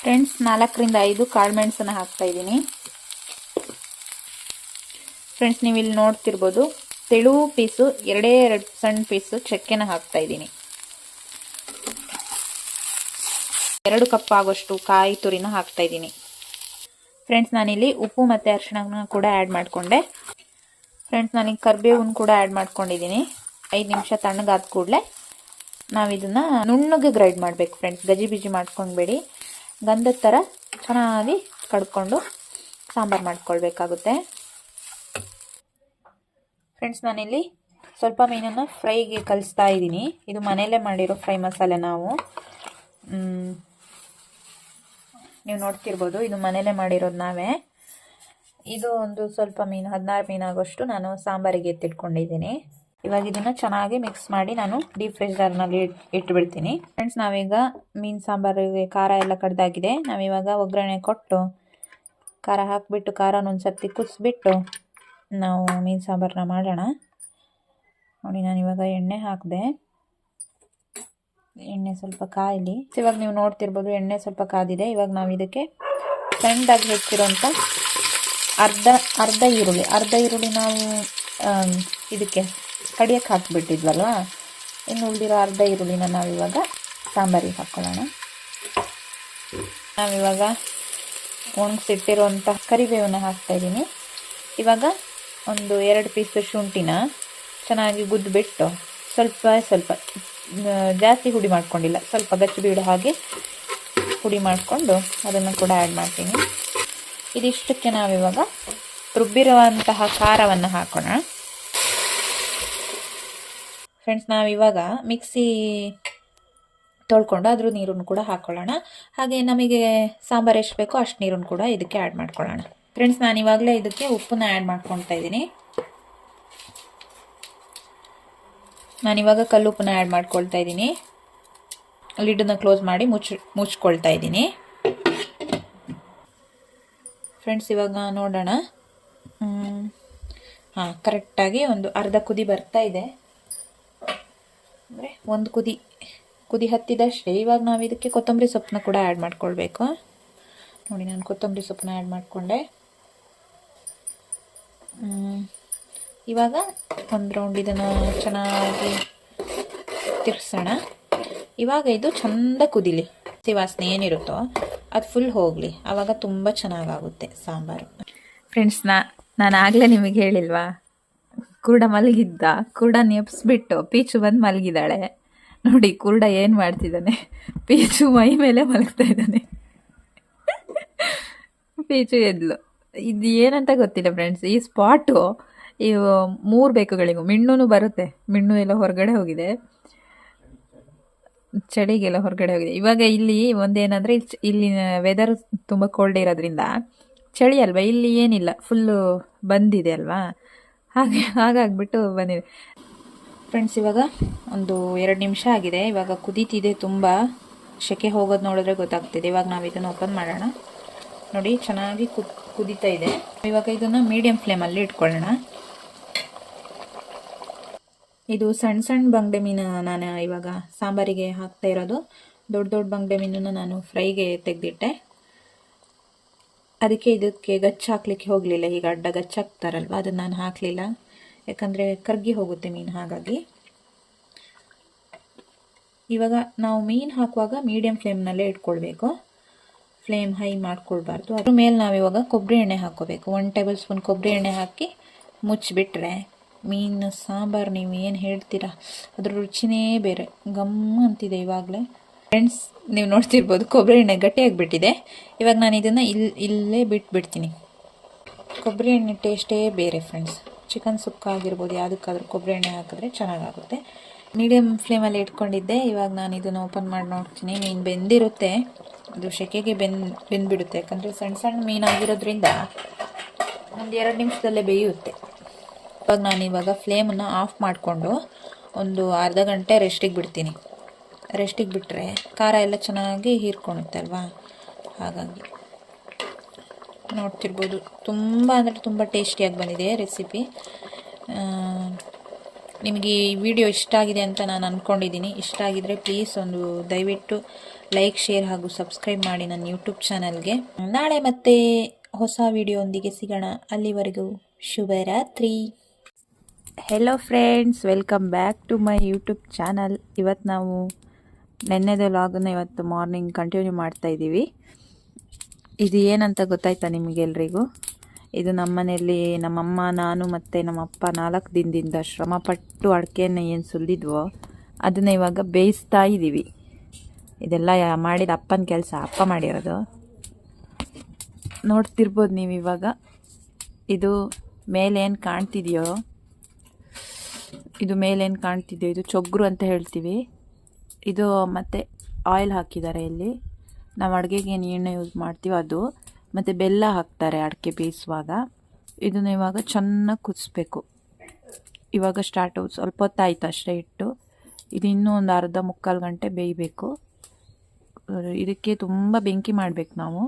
ಫ್ರೆಂಡ್ಸ್ ನಾಲ್ಕರಿಂದ ಐದು ಕಾಳು ಮೆಣಸನ್ನು ಹಾಕ್ತಾ ಇದ್ದೀನಿ. ಫ್ರೆಂಡ್ಸ್ ನೀವು ಇಲ್ಲಿ ನೋಡ್ತಿರ್ಬೋದು ತೆಳು ಪೀಸು ಎರಡೇ ಎರಡು ಸಣ್ಣ ಪೀಸು ಚಕ್ಕೆನ ಹಾಕ್ತಾ ಇದ್ದೀನಿ ಎರಡು ಕಪ್ ಆಗೋಷ್ಟು ಕಾಯಿ ತುರಿನ ಹಾಕ್ತಾ ಇದ್ದೀನಿ. ಫ್ರೆಂಡ್ಸ್ ನಾನಿಲ್ಲಿ ಉಪ್ಪು ಮತ್ತು ಅರಿಶಿಣ ಕೂಡ ಆ್ಯಡ್ ಮಾಡಿಕೊಂಡೆ. ಫ್ರೆಂಡ್ಸ್ ನಾನೀಗ ಕರಿಬೇವನ್ನ ಕೂಡ ಆ್ಯಡ್ ಮಾಡ್ಕೊಂಡಿದ್ದೀನಿ. ಐದು ನಿಮಿಷ ತಣ್ಣಗಾದ ಕೂಡಲೇ ನಾವು ಇದನ್ನು ನುಣ್ಣಗೆ ಗ್ರೈಂಡ್ ಮಾಡಬೇಕು ಫ್ರೆಂಡ್ಸ್ ಗಜಿ ಬಿಜಿ ಮಾಡ್ಕೊಂಡ್ಬೇಡಿ. ಗಂಧದ ಥರ ಚೆನ್ನಾಗಿ ಕಡ್ಕೊಂಡು ಸಾಂಬಾರು ಮಾಡ್ಕೊಳ್ಬೇಕಾಗುತ್ತೆ. ಫ್ರೆಂಡ್ಸ್ ನಾನಿಲ್ಲಿ ಸ್ವಲ್ಪ ಮೀನನ್ನು ಫ್ರೈಗೆ ಕಲಿಸ್ತಾ ಇದ್ದೀನಿ. ಇದು ಮನೆಯಲ್ಲೇ ಮಾಡಿರೋ ಫ್ರೈ ಮಸಾಲೆ ನಾವು. ನೀವು ನೋಡ್ತಿರ್ಬೋದು, ಇದು ಮನೇಲೆ ಮಾಡಿರೋದು ನಾವೇ. ಇದು ಒಂದು ಸ್ವಲ್ಪ ಮೀನು, ಹದಿನಾರು ಮೀನಾಗೋಷ್ಟು ನಾನು ಸಾಂಬಾರಿಗೆ ಎತ್ತಿಟ್ಕೊಂಡಿದ್ದೀನಿ. ಇವಾಗ ಇದನ್ನು ಚೆನ್ನಾಗಿ ಮಿಕ್ಸ್ ಮಾಡಿ ನಾನು ಡೀಪ್ ಇಟ್ಟು ಇಟ್ಬಿಡ್ತೀನಿ. ಫ್ರೆಂಡ್ಸ್ ನಾವೀಗ ಮೀನು ಸಾಂಬಾರಿಗೆ ಖಾರ ಎಲ್ಲ ಕಡ್ದಾಗಿದೆ. ನಾವಿವಾಗ ಒಗ್ಗರಣೆ ಕೊಟ್ಟು ಖಾರ ಹಾಕಿಬಿಟ್ಟು, ಖಾರನ ಒಂದು ಸರ್ತಿ ಕುದಿಸ್ಬಿಟ್ಟು ನಾವು ಮೀನು ಸಾಂಬಾರನ್ನ ಮಾಡೋಣ. ನೋಡಿ, ನಾನು ಇವಾಗ ಎಣ್ಣೆ ಹಾಕಿದೆ. ಎಣ್ಣೆ ಸ್ವಲ್ಪ ಕಾಯಲಿ. ಇವಾಗ ನೀವು ನೋಡ್ತಿರ್ಬೋದು ಎಣ್ಣೆ ಸ್ವಲ್ಪ ಕಾದಿದೆ. ಇವಾಗ ನಾವು ಇದಕ್ಕೆ ಸಣ್ಣದಾಗಿ ಹೆಚ್ಚಿರೋಂಥ ಅರ್ಧ ಅರ್ಧ ಈರುಳ್ಳಿ. ಅರ್ಧ ಈರುಳ್ಳಿ ನಾವು ಇದಕ್ಕೆ ಕಡಿಯಕ್ಕೆ ಹಾಕಿಬಿಟ್ಟಿದ್ವಲ್ವ? ಇನ್ನು ಉಳಿದಿರೋ ಅರ್ಧ ಈರುಳ್ಳಿನ ನಾವಿವಾಗ ಸಾಂಬಾರಿಗೆ ಹಾಕ್ಕೊಳ್ಳೋಣ ನಾವಿವಾಗ ಒಣಗಿಸಿಟ್ಟಿರುವಂಥ ಕರಿಬೇವನ್ನ ಹಾಕ್ತಾ ಇದ್ದೀನಿ. ಇವಾಗ ಒಂದು ಎರಡು ಪೀಸ್ ಶುಂಠಿನ ಚೆನ್ನಾಗಿ ಗುದ್ದುಬಿಟ್ಟು ಸ್ವಲ್ಪ ಸ್ವಲ್ಪ ಜಾಸ್ತಿ ಹುಡಿ ಮಾಡ್ಕೊಂಡಿಲ್ಲ. ಸ್ವಲ್ಪ ಗಚ್ಚಿ ಬೀಳೋ ಹಾಗೆ ಹುಡಿ ಮಾಡಿಕೊಂಡು ಅದನ್ನು ಕೂಡ ಆ್ಯಡ್ ಮಾಡ್ತೀನಿ. ಇದಿಷ್ಟಕ್ಕೆ ನಾವಿವಾಗ ರುಬ್ಬಿರುವಂತಹ ಖಾರವನ್ನು ಹಾಕೋಣ. ಫ್ರೆಂಡ್ಸ್ ನಾವಿವಾಗ ಮಿಕ್ಸಿ ತೊಳ್ಕೊಂಡು ಅದ್ರ ನೀರನ್ನು ಕೂಡ ಹಾಕ್ಕೊಳ್ಳೋಣ ಹಾಗೆ ನಮಗೆ ಸಾಂಬಾರು ಎಷ್ಟು ಬೇಕೋ ಅಷ್ಟು ನೀರನ್ನು ಕೂಡ ಇದಕ್ಕೆ ಆ್ಯಡ್ ಮಾಡ್ಕೊಳ್ಳೋಣ. ಫ್ರೆಂಡ್ಸ್ ನಾನು ಇವಾಗಲೇ ಇದಕ್ಕೆ ಉಪ್ಪನ್ನ ಆ್ಯಡ್ ಮಾಡ್ಕೊಳ್ತಾ ಇದ್ದೀನಿ. ನಾನಿವಾಗ ಕಲ್ಲುಪ್ಪನ್ನ ಆ್ಯಡ್ ಮಾಡ್ಕೊಳ್ತಾ ಇದ್ದೀನಿ. ಲಿಡನ್ನ ಕ್ಲೋಸ್ ಮಾಡಿ ಮುಚ್ಚಿ, ಮುಚ್ಕೊಳ್ತಾ ಇದ್ದೀನಿ. ಫ್ರೆಂಡ್ಸ್ ಇವಾಗ ನೋಡೋಣ. ಹಾಂ ಕರೆಕ್ಟಾಗಿ ಒಂದು ಅರ್ಧ ಕುದಿ ಬರ್ತಾ ಇದೆ. ಅಂದರೆ ಒಂದು ಕುದಿ ಕುದಿ ಹತ್ತಿದಷ್ಟೇ. ಇವಾಗ ನಾವು ಇದಕ್ಕೆ ಕೊತ್ತಂಬರಿ ಸೊಪ್ಪನ್ನ ಕೂಡ ಆ್ಯಡ್ ಮಾಡ್ಕೊಳ್ಬೇಕು. ನೋಡಿ, ನಾನು ಕೊತ್ತಂಬರಿ ಸೊಪ್ಪನ್ನ ಆ್ಯಡ್ ಮಾಡಿಕೊಂಡೆ. ಇವಾಗ ಒಂದು ರೌಂಡ್ ಇದನ್ನು ಚೆನ್ನಾಗಿ ತಿರ್ಸೋಣ ಇವಾಗ ಇದು ಚಂದ ಕುದಿಲಿ. ಹಸಿ ವಾಸನೆ ಏನಿರುತ್ತೋ ಅದು ಫುಲ್ ಹೋಗಲಿ. ಆವಾಗ ತುಂಬ ಚೆನ್ನಾಗಾಗುತ್ತೆ ಸಾಂಬಾರು. ಫ್ರೆಂಡ್ಸ್ ನಾ, ನಾನು ಆಗಲೇ ನಿಮಗೆ ಹೇಳಿಲ್ವಾ? ಕುರುಡ ಮಲಗಿದ್ದ. ಕುರುಡ ನೆಪ್ಸ್ಬಿಟ್ಟು ಪೀಚು ಬಂದು ಮಲಗಿದ್ದಾಳೆ ನೋಡಿ, ಕುರುಡ ಏನು ಮಾಡ್ತಿದ್ದಾನೆ? ಪೀಚು ಮೈ ಮೇಲೆ ಮಲಗ್ತಾ ಇದ್ದಾನೆ. ಪೀಚು ಎದ್ಲು. ಇದು ಏನಂತ ಗೊತ್ತಿಲ್ಲ ಫ್ರೆಂಡ್ಸ್ ಈ ಸ್ಪಾಟು ಇವು ಮೂರು ಬೇಕುಗಳಿಗೂ ಮಿಣ್ಣು ಬರುತ್ತೆ. ಮಿಣ್ಣು ಎಲ್ಲ ಹೊರಗಡೆ ಹೋಗಿದೆ. ಚಳಿಗೆಲ್ಲ ಹೊರಗಡೆ ಹೋಗಿದೆ. ಇವಾಗ ಇಲ್ಲಿ ಒಂದೇನಂದರೆ, ಇಲ್ಲಿ ವೆದರ್ ತುಂಬ ಕೋಲ್ಡ್ ಇರೋದ್ರಿಂದ ಚಳಿ ಅಲ್ವಾ? ಇಲ್ಲಿ ಏನಿಲ್ಲ. ಫುಲ್ಲು ಬಂದಿದೆ ಅಲ್ವಾ? ಹಾಗೆ, ಹಾಗಾಗ್ಬಿಟ್ಟು ಬಂದಿದೆ. ಫ್ರೆಂಡ್ಸ್ ಇವಾಗ ಒಂದು ಎರಡು ನಿಮಿಷ ಆಗಿದೆ. ಇವಾಗ ಕುದೀತಿದೆ ತುಂಬ. ಸೆಕೆ ಹೋಗೋದು ನೋಡಿದ್ರೆ ಗೊತ್ತಾಗ್ತಿದೆ. ಇವಾಗ ನಾವು ಇದನ್ನು ಓಪನ್ ಮಾಡೋಣ. ನೋಡಿ, ಚೆನ್ನಾಗಿ ಕುದ್, ಕುದೀತಾ ಇದೆ. ಇವಾಗ ಇದನ್ನು ಮೀಡಿಯಂ ಫ್ಲೇಮಲ್ಲಿ ಇಟ್ಕೊಳ್ಳೋಣ. ಇದು ಸಣ್ಣ ಸಣ್ಣ ಬಂಗಡೆ ಮೀನು ನಾನು ಇವಾಗ ಸಾಂಬಾರಿಗೆ ಹಾಕ್ತಾ ಇರೋದು. ದೊಡ್ಡ ದೊಡ್ಡ ಬಂಗಡೆ ಮೀನನ್ನು ನಾನು ಫ್ರೈಗೆ ತೆಗೆದಿಟ್ಟೆ. ಅದಕ್ಕೆ ಇದಕ್ಕೆ ಗಚ್ಚ ಹಾಕ್ಲಿಕ್ಕೆ ಹೋಗಲಿಲ್ಲ. ಈಗ ಅಡ್ಡ ಗಚ್ಚ ಹಾಕ್ತಾರಲ್ವ, ಅದನ್ನು ನಾನು ಹಾಕಲಿಲ್ಲ. ಯಾಕಂದರೆ ಕರ್ಗಿ ಹೋಗುತ್ತೆ ಮೀನು ಹಾಗಾಗಿ. ಇವಾಗ ನಾವು ಮೀನು ಹಾಕುವಾಗ ಮೀಡಿಯಂ ಫ್ಲೇಮ್ನಲ್ಲೇ ಇಟ್ಕೊಳ್ಬೇಕು. ಫ್ಲೇಮ್ ಹೈ ಮಾಡ್ಕೊಳ್ಬಾರ್ದು. ಅದ್ರ ಮೇಲೆ ನಾವಿವಾಗ ಕೊಬ್ಬರಿ ಎಣ್ಣೆ ಹಾಕೋಬೇಕು ಒನ್ ಟೇಬಲ್ ಸ್ಪೂನ್ ಕೊಬ್ಬರಿ ಎಣ್ಣೆ ಹಾಕಿ ಮುಚ್ಚಿಬಿಟ್ರೆ ಮೀನು ಸಾಂಬಾರು ನೀವು ಏನು ಹೇಳ್ತೀರಾ? ಅದ್ರ ರುಚಿನೇ ಬೇರೆ. ಗಮ್ ಅಂತಿದೆ ಇವಾಗಲೇ. ಫ್ರೆಂಡ್ಸ್ ನೀವು ನೋಡ್ತಿರ್ಬೋದು ಕೊಬ್ಬರಿ ಎಣ್ಣೆ ಗಟ್ಟಿಯಾಗಿಬಿಟ್ಟಿದೆ ಇವಾಗ ನಾನು ಇದನ್ನು ಇಲ್ಲಿ ಇಲ್ಲೇ ಬಿಟ್ಬಿಡ್ತೀನಿ. ಕೊಬ್ಬರಿ ಎಣ್ಣೆ ಟೇಸ್ಟೇ ಬೇರೆ ಫ್ರೆಂಡ್ಸ್ ಚಿಕನ್ ಸುಕ್ಕಾಗಿರ್ಬೋದು ಯಾವುದಕ್ಕಾದ್ರೂ ಕೊಬ್ಬರಿ ಎಣ್ಣೆ ಹಾಕಿದ್ರೆ ಚೆನ್ನಾಗಾಗುತ್ತೆ. ಮೀಡಿಯಮ್ ಫ್ಲೇಮಲ್ಲಿ ಇಟ್ಕೊಂಡಿದ್ದೆ. ಇವಾಗ ನಾನು ಇದನ್ನು ಓಪನ್ ಮಾಡಿ ನೋಡ್ತೀನಿ. ಮೀನು ಬೆಂದಿರುತ್ತೆ. ಅದು ಸೆಕೆಗೆ ಬೆಂದು ಬೆಂದ್ಬಿಡುತ್ತೆ. ಯಾಕಂದರೆ ಸಣ್ಣ ಸಣ್ಣ ಮೀನಾಗಿರೋದ್ರಿಂದ ಒಂದು ಎರಡು ನಿಮಿಷದಲ್ಲೇ ಬೇಯುತ್ತೆ. ಇವಾಗ ನಾನು ಇವಾಗ ಫ್ಲೇಮನ್ನು ಆಫ್ ಮಾಡಿಕೊಂಡು ಒಂದು ಅರ್ಧ ಗಂಟೆ ರೆಸ್ಟಿಗೆ ಬಿಡ್ತೀನಿ. ರೆಸ್ಟಿಗೆ ಬಿಟ್ಟರೆ ಖಾರ ಎಲ್ಲ ಚೆನ್ನಾಗಿ ಹೀರ್ಕೊಳುತ್ತೆ ಅಲ್ವಾ? ಹಾಗಾಗಿ. ನೋಡ್ತಿರ್ಬೋದು. ತುಂಬ ಅಂದರೆ ತುಂಬ ಟೇಸ್ಟಿಯಾಗಿ ಬಂದಿದೆ ರೆಸಿಪಿ ನಿಮಗೆ ಈ ವಿಡಿಯೋ ಇಷ್ಟ ಆಗಿದೆ ಅಂತ ನಾನು ಅಂದ್ಕೊಂಡಿದ್ದೀನಿ ಇಷ್ಟ ಆಗಿದರೆ ಪ್ಲೀಸ್ ಒಂದು ದಯವಿಟ್ಟು ಲೈಕ್ ಶೇರ್ ಹಾಗೂ ಸಬ್ಸ್ಕ್ರೈಬ್ ಮಾಡಿ ನನ್ನ ಯೂಟ್ಯೂಬ್ ಚಾನಲ್ಗೆ ನಾಳೆ ಮತ್ತೆ ಹೊಸ ವಿಡಿಯೋ ಒಂದಿಗೆ ಸಿಗೋಣ. ಅಲ್ಲಿವರೆಗೂ ಶುಭರಾತ್ರಿ. Hello friends welcome back to my YouTube channel ಇವತ್ತು ನಾವು ನೆನ್ನೆದ ಲಾಗನ್ನು ಇವತ್ತು ಮಾರ್ನಿಂಗ್ ಕಂಟಿನ್ಯೂ ಮಾಡ್ತಾ ಇದ್ದೀವಿ ಇದು ಏನಂತ ಗೊತ್ತಾಯ್ತಾ ನಿಮಗೆಲ್ರಿಗೂ? ಇದು ನಮ್ಮ ಮನೆಯಲ್ಲಿ ನಮ್ಮಮ್ಮ, ನಾನು ಮತ್ತು ನಮ್ಮಪ್ಪ ನಾಲ್ಕು ದಿನದಿಂದ ಶ್ರಮಪಟ್ಟು ಅಡಿಕೆಯನ್ನು ಏನು ಸುಲಿದ್ವೋ ಅದನ್ನು ಇವಾಗ ಬೇಯಿಸ್ತಾ ಇದ್ದೀವಿ ಇದೆಲ್ಲ ಮಾಡಿದ ಅಪ್ಪನ ಕೆಲಸ, ಅಪ್ಪ ಮಾಡಿರೋದು. ನೋಡ್ತಿರ್ಬೋದು ನೀವು ಇವಾಗ ಇದು ಮೇಲೇನು ಕಾಣ್ತಿದೆಯೋ ಇದು ಮೇಲೇನು ಕಾಣ್ತಿದೆ ಇದು ಚೊಗ್ರು ಅಂತ ಹೇಳ್ತೀವಿ. ಇದು ಮತ್ತು ಆಯಿಲ್ ಹಾಕಿದ್ದಾರೆ ಇಲ್ಲಿ. ನಾವು ಅಡುಗೆಗೆ ಏನು ಎಣ್ಣೆ ಯೂಸ್ ಮಾಡ್ತೀವೋ ಅದು. ಮತ್ತು ಬೆಲ್ಲ ಹಾಕ್ತಾರೆ ಅಡಿಕೆ ಬೇಯಿಸುವಾಗ. ಇದನ್ನು ಇವಾಗ ಚೆನ್ನಾಗಿ ಕುದಿಸ್ಬೇಕು. ಇವಾಗ ಸ್ಟಾರ್ಟ್ ಸ್ವಲ್ಪ ಹೊತ್ತಾಯ್ತು ಅಷ್ಟೇ ಇಟ್ಟು ಇದು ಇನ್ನೂ ಒಂದು ಅರ್ಧ ಮುಕ್ಕಾಲು ಗಂಟೆ ಬೇಯಬೇಕು. ಇದಕ್ಕೆ ತುಂಬ ಬೆಂಕಿ ಮಾಡಬೇಕು ನಾವು.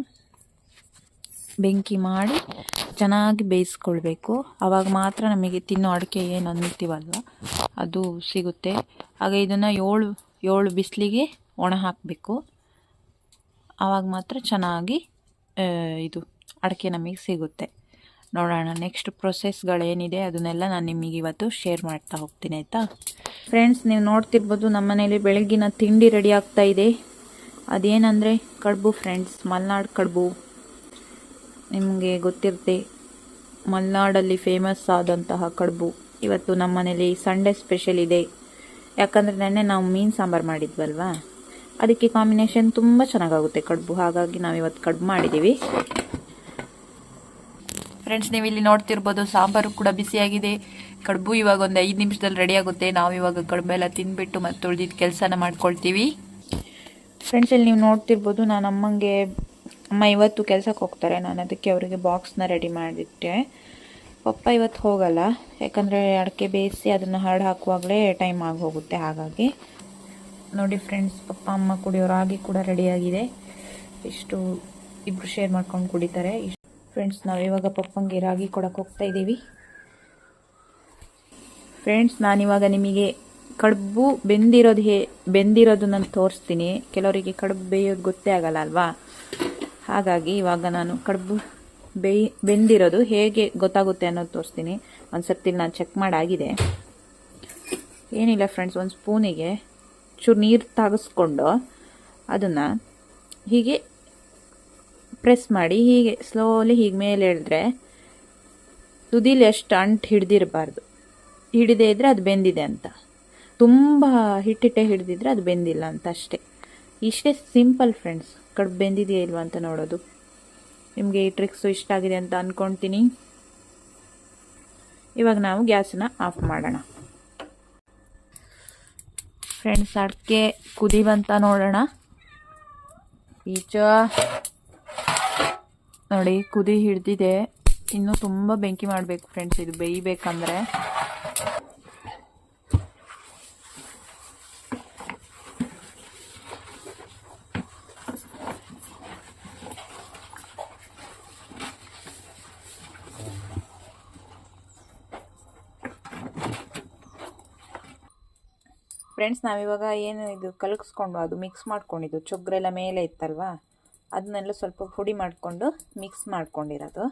ಬೆಂಕಿ ಮಾಡಿ ಚೆನ್ನಾಗಿ ಬೇಯಿಸ್ಕೊಳ್ಬೇಕು. ಆವಾಗ ಮಾತ್ರ ನಮಗೆ ತಿನ್ನೋ ಅಡಿಕೆ ಏನು ಅಂತೀವಲ್ವ ಅದು ಸಿಗುತ್ತೆ. ಹಾಗೆ ಇದನ್ನು ಏಳು ಏಳು ಬಿಸಿಲಿಗೆ ಒಣ ಹಾಕಬೇಕು. ಆವಾಗ ಮಾತ್ರ ಚೆನ್ನಾಗಿ ಇದು ಅಡಿಕೆ ನಮಗೆ ಸಿಗುತ್ತೆ. ನೋಡೋಣ ನೆಕ್ಸ್ಟ್ ಪ್ರೊಸೆಸ್ಗಳೇನಿದೆ ಅದನ್ನೆಲ್ಲ ನಾನು ನಿಮಗೆ ಇವತ್ತು ಶೇರ್ ಮಾಡ್ತಾ ಹೋಗ್ತೀನಿ, ಆಯಿತಾ? ಫ್ರೆಂಡ್ಸ್ ನೀವು ನೋಡ್ತಿರ್ಬೋದು ನಮ್ಮ ಮನೇಲಿ ಬೆಳಗ್ಗಿನ ತಿಂಡಿ ರೆಡಿ ಆಗ್ತಾ ಇದೆ. ಅದೇನಂದರೆ ಕಡುಬು ಫ್ರೆಂಡ್ಸ್ ಮಲೆನಾಡು ಕಡುಬು. ನಿಮಗೆ ಗೊತ್ತಿರುತ್ತೆ ಮಲೆನಾಡಲ್ಲಿ ಫೇಮಸ್ ಆದಂತಹ ಕಡುಬು. ಇವತ್ತು ನಮ್ಮ ಮನೇಲಿ ಸಂಡೇ ಸ್ಪೆಷಲ್ ಇದೆ. ಯಾಕಂದರೆ ನೆನ್ನೆ ನಾವು ಮೀನು ಸಾಂಬಾರು ಮಾಡಿದ್ವಲ್ವಾ? ಅದಕ್ಕೆ ಕಾಂಬಿನೇಷನ್ ತುಂಬ ಚೆನ್ನಾಗಾಗುತ್ತೆ ಕಡುಬು. ಹಾಗಾಗಿ ನಾವು ಇವತ್ತು ಕಡುಬು ಮಾಡಿದ್ದೀವಿ ಫ್ರೆಂಡ್ಸ್ ನೀವು ಇಲ್ಲಿ ನೋಡ್ತಿರ್ಬೋದು, ಸಾಂಬಾರು ಕೂಡ ಬಿಸಿಯಾಗಿದೆ ಕಡುಬು ಇವಾಗ ಒಂದು ಐದು ನಿಮಿಷದಲ್ಲಿ ರೆಡಿ ಆಗುತ್ತೆ. ನಾವು ಇವಾಗ ಕಡುಬು ಎಲ್ಲ ತಿನ್ಬಿಟ್ಟು ಮತ್ತೆ ಉಳಿದಿದ್ದ ಕೆಲಸನ ಮಾಡ್ಕೊಳ್ತೀವಿ. ಫ್ರೆಂಡ್ಸ್ ಇಲ್ಲಿ ನೀವು ನೋಡ್ತಿರ್ಬೋದು, ನಾನು ಅಮ್ಮಂಗೆ ಅಮ್ಮ ಇವತ್ತು ಕೆಲಸಕ್ಕೆ ಹೋಗ್ತಾರೆ, ನಾನು ಅದಕ್ಕೆ ಅವರಿಗೆ ಬಾಕ್ಸ್ನ ರೆಡಿ ಮಾಡಿಟ್ಟೆ. ಪಪ್ಪ ಇವತ್ತು ಹೋಗಲ್ಲ, ಯಾಕಂದರೆ ಅಡಿಕೆ ಬೇಯಿಸಿ ಅದನ್ನು ಹರಡು ಹಾಕುವಾಗಲೇ ಟೈಮ್ ಆಗಿ ಹೋಗುತ್ತೆ ಹಾಗಾಗಿ. ನೋಡಿ ಫ್ರೆಂಡ್ಸ್ ಪಪ್ಪ, ಅಮ್ಮ ಕುಡಿಯೋ ರಾಗಿ ಕೂಡ ರೆಡಿಯಾಗಿದೆ ಇಷ್ಟು ಇಬ್ಬರು ಶೇರ್ ಮಾಡ್ಕೊಂಡು ಕುಡಿತಾರೆ. ಫ್ರೆಂಡ್ಸ್ ನಾವು ಇವಾಗ ಪಪ್ಪಂಗೆ ರಾಗಿ ಕೊಡಕ್ಕೆ ಹೋಗ್ತಾ ಇದ್ದೀವಿ. ಫ್ರೆಂಡ್ಸ್ ನಾನಿವಾಗ ನಿಮಗೆ ಕಡುಬು ಬೆಂದಿರೋದು ಹೇ ಬೆಂದಿರೋದು ನಾನು ತೋರಿಸ್ತೀನಿ. ಕೆಲವರಿಗೆ ಕಡುಬು ಬೇಯೋದು ಗೊತ್ತೇ ಆಗಲ್ಲ ಅಲ್ವಾ? ಹಾಗಾಗಿ ಇವಾಗ ನಾನು ಕಡುಬು ಬೆಂದಿರೋದು ಹೇಗೆ ಗೊತ್ತಾಗುತ್ತೆ ಅನ್ನೋದು ತೋರಿಸ್ತೀನಿ. ಒಂದು ಸರ್ತಿ ನಾನು ಚೆಕ್ ಮಾಡಾಗಿದೆ. ಏನಿಲ್ಲ ಫ್ರೆಂಡ್ಸ್ ಒಂದು ಸ್ಪೂನಿಗೆ ಚೂರು ನೀರು ತಾಗಿಸ್ಕೊಂಡು ಅದನ್ನು ಹೀಗೆ ಪ್ರೆಸ್ ಮಾಡಿ, ಹೀಗೆ ಸ್ಲೋಲಿ ಹೀಗೆ ಮೇಲೆ ಹೇಳಿದ್ರೆ ತುದಿಲಿ ಎಷ್ಟು ಅಂಟು ಹಿಡ್ದಿರಬಾರ್ದು. ಹಿಡಿದೇ ಇದ್ದರೆ ಅದು ಬೆಂದಿದೆ ಅಂತ. ತುಂಬ ಹಿಟ್ಟಿಟ್ಟೆ ಹಿಡಿದಿದ್ರೆ ಅದು ಬೆಂದಿಲ್ಲ ಅಂತ ಅಷ್ಟೇ. ಇಷ್ಟೇ ಸಿಂಪಲ್ ಫ್ರೆಂಡ್ಸ್ ಕಡುಬು ಬೆಂದಿದೆಯಾ ಇಲ್ವಾ ಅಂತ ನೋಡೋದು. ನಿಮಗೆ ಈ ಟ್ರಿಕ್ಸು ಇಷ್ಟ ಆಗಿದೆ ಅಂತ ಅಂದ್ಕೊಳ್ತೀನಿ ಇವಾಗ ನಾವು ಗ್ಯಾಸನ್ನು ಆಫ್ ಮಾಡೋಣ. ಫ್ರೆಂಡ್ಸ್ ಅಡಿಕೆ ಕುದೀವಂತ ನೋಡೋಣ. ಈಚ ನೋಡಿ, ಕುದಿ ಹಿಡ್ದಿದೆ. ಇನ್ನೂ ತುಂಬ ಬೆಂಕಿ ಮಾಡಬೇಕು ಫ್ರೆಂಡ್ಸ್ ಇದು ಬೇಯಬೇಕಂದ್ರೆ. ಫ್ರೆಂಡ್ಸ್ ನಾವಿವಾಗ ಏನು ಇದು ಕಲಗಿಸ್ಕೊಂಡು ಅದು ಮಿಕ್ಸ್ ಮಾಡ್ಕೊಂಡಿದ್ದು ಚೊಗ್ರೆಲ್ಲ ಮೇಲೆ ಇತ್ತಲ್ವಾ? ಅದನ್ನೆಲ್ಲ ಸ್ವಲ್ಪ ಪುಡಿ ಮಾಡಿಕೊಂಡು ಮಿಕ್ಸ್ ಮಾಡ್ಕೊಂಡಿರೋದು.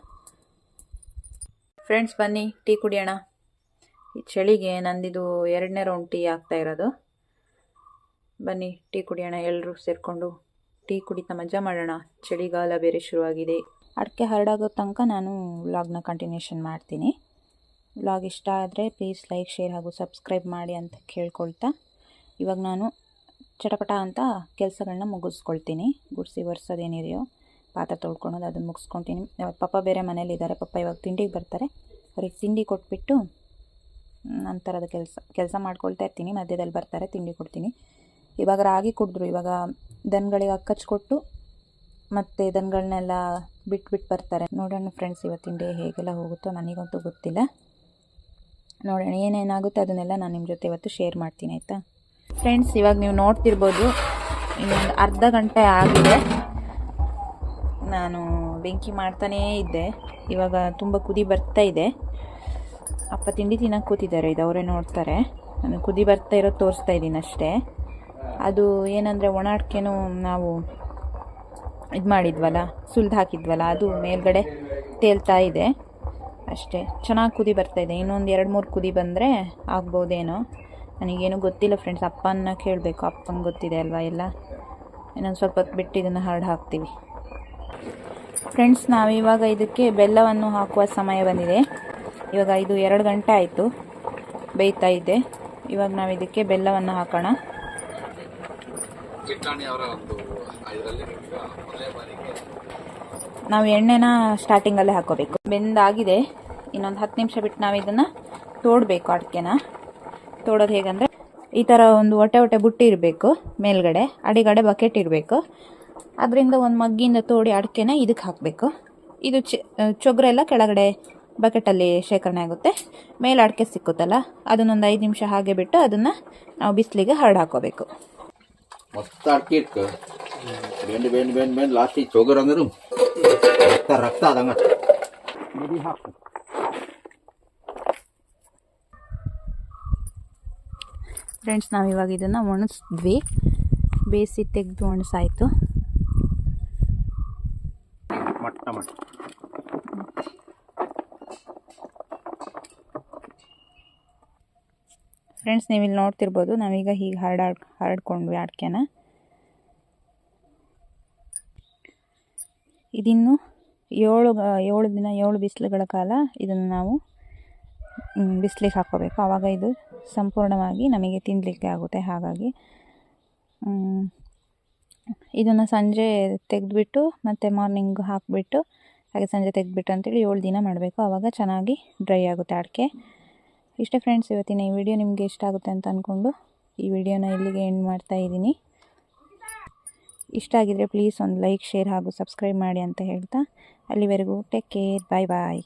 ಫ್ರೆಂಡ್ಸ್ ಬನ್ನಿ, ಟೀ ಕುಡಿಯೋಣ. ಈ ಚಳಿಗೆ ನಂದಿದು ಎರಡನೇ ರೌಂಡ್ ಟೀ ಆಗ್ತಾ ಇರೋದು. ಬನ್ನಿ, ಟೀ ಕುಡಿಯೋಣ ಎಲ್ಲರೂ ಸೇರಿಕೊಂಡು ಟೀ ಕುಡಿತಾ ಮಜಾ ಮಾಡೋಣ. ಚಳಿಗಾಲ ಬೇರೆ ಶುರುವಾಗಿದೆ. ಅಡಿಕೆ ಹರಡಾಗೋ ತನಕ ನಾನು ವ್ಲಾಗ್ನ ಕಂಟಿನ್ಯೂಷನ್ ಮಾಡ್ತೀನಿ. ವ್ಲಾಗ್ ಇಷ್ಟ ಆದರೆ ಪ್ಲೀಸ್ ಲೈಕ್ ಶೇರ್ ಹಾಗೂ ಸಬ್ಸ್ಕ್ರೈಬ್ ಮಾಡಿ ಅಂತ ಕೇಳ್ಕೊಳ್ತಾ. ಇವಾಗ ನಾನು ಚಟಪಟ ಅಂತ ಕೆಲಸಗಳನ್ನ ಮುಗಿಸ್ಕೊಳ್ತೀನಿ. ಗುಡಿಸಿ ಒರೆಸೋದೇನಿದೆಯೋ ಪಾತ್ರೆ ತೊಳ್ಕೊಳೋದು ಅದನ್ನು ಮುಗಿಸ್ಕೊಳ್ತೀನಿ. ಪಪ್ಪ ಬೇರೆ ಮನೇಲಿದ್ದಾರೆ ಪಪ್ಪ ಇವಾಗ ತಿಂಡಿಗೆ ಬರ್ತಾರೆ. ಅವ್ರಿಗೆ ತಿಂಡಿ ಕೊಟ್ಬಿಟ್ಟು ನಂತರದ ಕೆಲಸ ಕೆಲಸ ಮಾಡ್ಕೊಳ್ತಾ ಇರ್ತೀನಿ. ಮಧ್ಯದಲ್ಲಿ ಬರ್ತಾರೆ, ತಿಂಡಿ ಕೊಡ್ತೀನಿ. ಇವಾಗ ರಾಗಿ ಕುಡಿದ್ರು. ಇವಾಗ ದನಗಳಿಗೆ ಅಕ್ಕಚ್ಕೊಟ್ಟು ಮತ್ತು ದನಗಳನ್ನೆಲ್ಲ ಬಿಟ್ಬಿಟ್ಟು ಬರ್ತಾರೆ. ನೋಡೋಣ ಫ್ರೆಂಡ್ಸ್ ಇವತ್ತಿನ ಡೇ ಹೇಗೆಲ್ಲ ಹೋಗುತ್ತೋ ನನಗಂತೂ ಗೊತ್ತಿಲ್ಲ. ನೋಡೋಣ ಏನೇನಾಗುತ್ತೆ ಅದನ್ನೆಲ್ಲ ನಾನು ನಿಮ್ಮ ಜೊತೆ ಇವತ್ತು ಶೇರ್ ಮಾಡ್ತೀನಿ, ಆಯಿತಾ? ಫ್ರೆಂಡ್ಸ್ ಇವಾಗ ನೀವು ನೋಡ್ತಿರ್ಬೋದು. ಇನ್ನೊಂದು ಅರ್ಧ ಗಂಟೆ ಆಗಿದೆ. ನಾನು ಬೆಂಕಿ ಮಾಡ್ತಾನೇ ಇದ್ದೆ. ಇವಾಗ ತುಂಬ ಕುದಿ ಬರ್ತಾ ಇದೆ. ಅಪ್ಪ ತಿಂಡಿ ತಿನ್ನಕ್ಕೆ ಕೂತಿದ್ದಾರೆ, ಇದು ಅವರೇ ನೋಡ್ತಾರೆ. ನಾನು ಕುದಿ ಬರ್ತಾ ಇರೋದು ತೋರಿಸ್ತಾ ಇದ್ದೀನಿ ಅಷ್ಟೇ. ಅದು ಏನಂದರೆ ಒಣ ಅಡಿಕೆನೂ ನಾವು ಇದು ಮಾಡಿದ್ವಲ್ಲ, ಸುಲ್ದು ಹಾಕಿದ್ವಲ್ಲ, ಅದು ಮೇಲ್ಗಡೆ ತೇಲ್ತಾ ಇದೆ. ಅಷ್ಟೇ, ಚೆನ್ನಾಗಿ ಕುದಿ ಬರ್ತಾ ಇದೆ. ಇನ್ನೊಂದು ಎರಡು ಮೂರು ಕುದಿ ಬಂದರೆ ಆಗ್ಬೋದೇನೋ. ನನಗೇನು ಗೊತ್ತಿಲ್ಲ ಫ್ರೆಂಡ್ಸ್ ಅಪ್ಪನ ಕೇಳಬೇಕು. ಅಪ್ಪಂಗೆ ಗೊತ್ತಿದೆ ಅಲ್ವಾ ಎಲ್ಲ? ಇನ್ನೊಂದು ಸ್ವಲ್ಪ ಹೊತ್ತು ಬಿಟ್ಟು ಇದನ್ನು ಹರಡು ಹಾಕ್ತೀವಿ. ಫ್ರೆಂಡ್ಸ್ ನಾವಿವಾಗ ಇದಕ್ಕೆ ಬೆಲ್ಲವನ್ನು ಹಾಕುವ ಸಮಯ ಬಂದಿದೆ. ಇವಾಗ ಇದು ಎರಡು ಗಂಟೆ ಆಯಿತು. ಬೇಯ್ತಾ ಇದೆ. ಇವಾಗ ನಾವು ಇದಕ್ಕೆ ಬೆಲ್ಲವನ್ನು ಹಾಕೋಣ. ನಾವು ಎಣ್ಣೆನ ಸ್ಟಾರ್ಟಿಂಗಲ್ಲೇ ಹಾಕೋಬೇಕು. ಬೆಂದಾಗಿದೆ. ಇನ್ನೊಂದು ಹತ್ತು ನಿಮಿಷ ಬಿಟ್ಟು ನಾವು ಇದನ್ನು ತೋಡಬೇಕು ಅಡಿಕೆನ. ತೋಡೋದು ಹೇಗಂದರೆ ಈ ಥರ ಒಂದು ಹೊಟ್ಟೆ ಹೊಟ್ಟೆ ಬುಟ್ಟಿ ಇರಬೇಕು ಮೇಲ್ಗಡೆ ಅಡಿಗಡೆ ಬಕೆಟ್ ಇರಬೇಕು. ಅದರಿಂದ ಒಂದು ಮಗ್ಗಿಯಿಂದ ತೋಡಿ ಅಡಿಕೆನ ಇದಕ್ಕೆ ಹಾಕಬೇಕು. ಇದು ಚ ಚೊಗ್ರೆಲ್ಲ ಕೆಳಗಡೆ ಬಕೆಟಲ್ಲಿ ಶೇಖರಣೆ ಆಗುತ್ತೆ. ಮೇಲೆ ಅಡಿಕೆ ಸಿಕ್ಕುತ್ತಲ್ಲ ಅದನ್ನೊಂದು ಐದು ನಿಮಿಷ ಹಾಗೆ ಬಿಟ್ಟು ಅದನ್ನು ನಾವು ಬಿಸಿಲಿಗೆ ಹರಡು ಹಾಕೋಬೇಕು. ಮಸ್ತ್ ಅಡ್ಕೆ ಇತ್ತು. ಬೆಂಡ್ ಬೆಂಡ್ ಬೆಂಡ್ ಬೆಂಡ್ ಲಾಸ್ಟಿಗೆ ಚೋಗರ್ ಅಂದರು ರಕ್ತ ರಕ್ತ ಆದಂಗ. ಫ್ರೆಂಡ್ಸ್ ನಾವು ಇವಾಗ ಇದನ್ನು ಒಣಗಿಸಿದ್ವಿ. ಬೇಯಿಸಿ ತೆಗೆದು ಒಣಸಾಯಿತು ಫ್ರೆಂಡ್ಸ್ ನೀವು ಇಲ್ಲಿ ನೋಡ್ತಿರ್ಬೋದು ನಾವೀಗ ಹೀಗೆ ಹರಡಾಡ್ ಹರಡ್ಕೊಂಡ್ವಿ ಅಡಿಕೆನ. ಇದಿನ್ನು ಏಳು ಏಳು ದಿನ ಏಳು ಬಿಸಿಲುಗಳ ಕಾಲ ಇದನ್ನು ನಾವು ಬಿಸಿಲಿಗೆ ಹಾಕೋಬೇಕು ಆವಾಗ ಇದು ಸಂಪೂರ್ಣವಾಗಿ ನಮಗೆ ತಿನ್ನಲಿಕ್ಕೆ ಆಗುತ್ತೆ. ಹಾಗಾಗಿ ಇದನ್ನು ಸಂಜೆ ತೆಗೆದುಬಿಟ್ಟು, ಮತ್ತು ಮಾರ್ನಿಂಗ್ ಹಾಕಿಬಿಟ್ಟು, ಹಾಗೆ ಸಂಜೆ ತೆಗೆದ್ಬಿಟ್ಟು ಅಂತೇಳಿ ಏಳು ದಿನ ಮಾಡಬೇಕು. ಆವಾಗ ಚೆನ್ನಾಗಿ ಡ್ರೈ ಆಗುತ್ತೆ ಅಡಿಕೆ. ಇಷ್ಟೇ ಫ್ರೆಂಡ್ಸ್ ಇವತ್ತಿನ ಈ ವಿಡಿಯೋ ನಿಮಗೆ ಇಷ್ಟ ಆಗುತ್ತೆ ಅಂತ ಅಂದ್ಕೊಂಡು ಈ ವಿಡಿಯೋನ ಇಲ್ಲಿಗೆ ಎಂಡ್ ಮಾಡ್ತಾ ಇದ್ದೀನಿ. ಇಷ್ಟ ಆಗಿದರೆ ಪ್ಲೀಸ್ ಒಂದು ಲೈಕ್ ಶೇರ್ ಹಾಗೂ ಸಬ್ಸ್ಕ್ರೈಬ್ ಮಾಡಿ ಅಂತ ಹೇಳ್ತಾ, ಅಲ್ಲಿವರೆಗೂ ಟೇಕ್ ಕೇರ್ ಬಾಯ್ ಬಾಯ್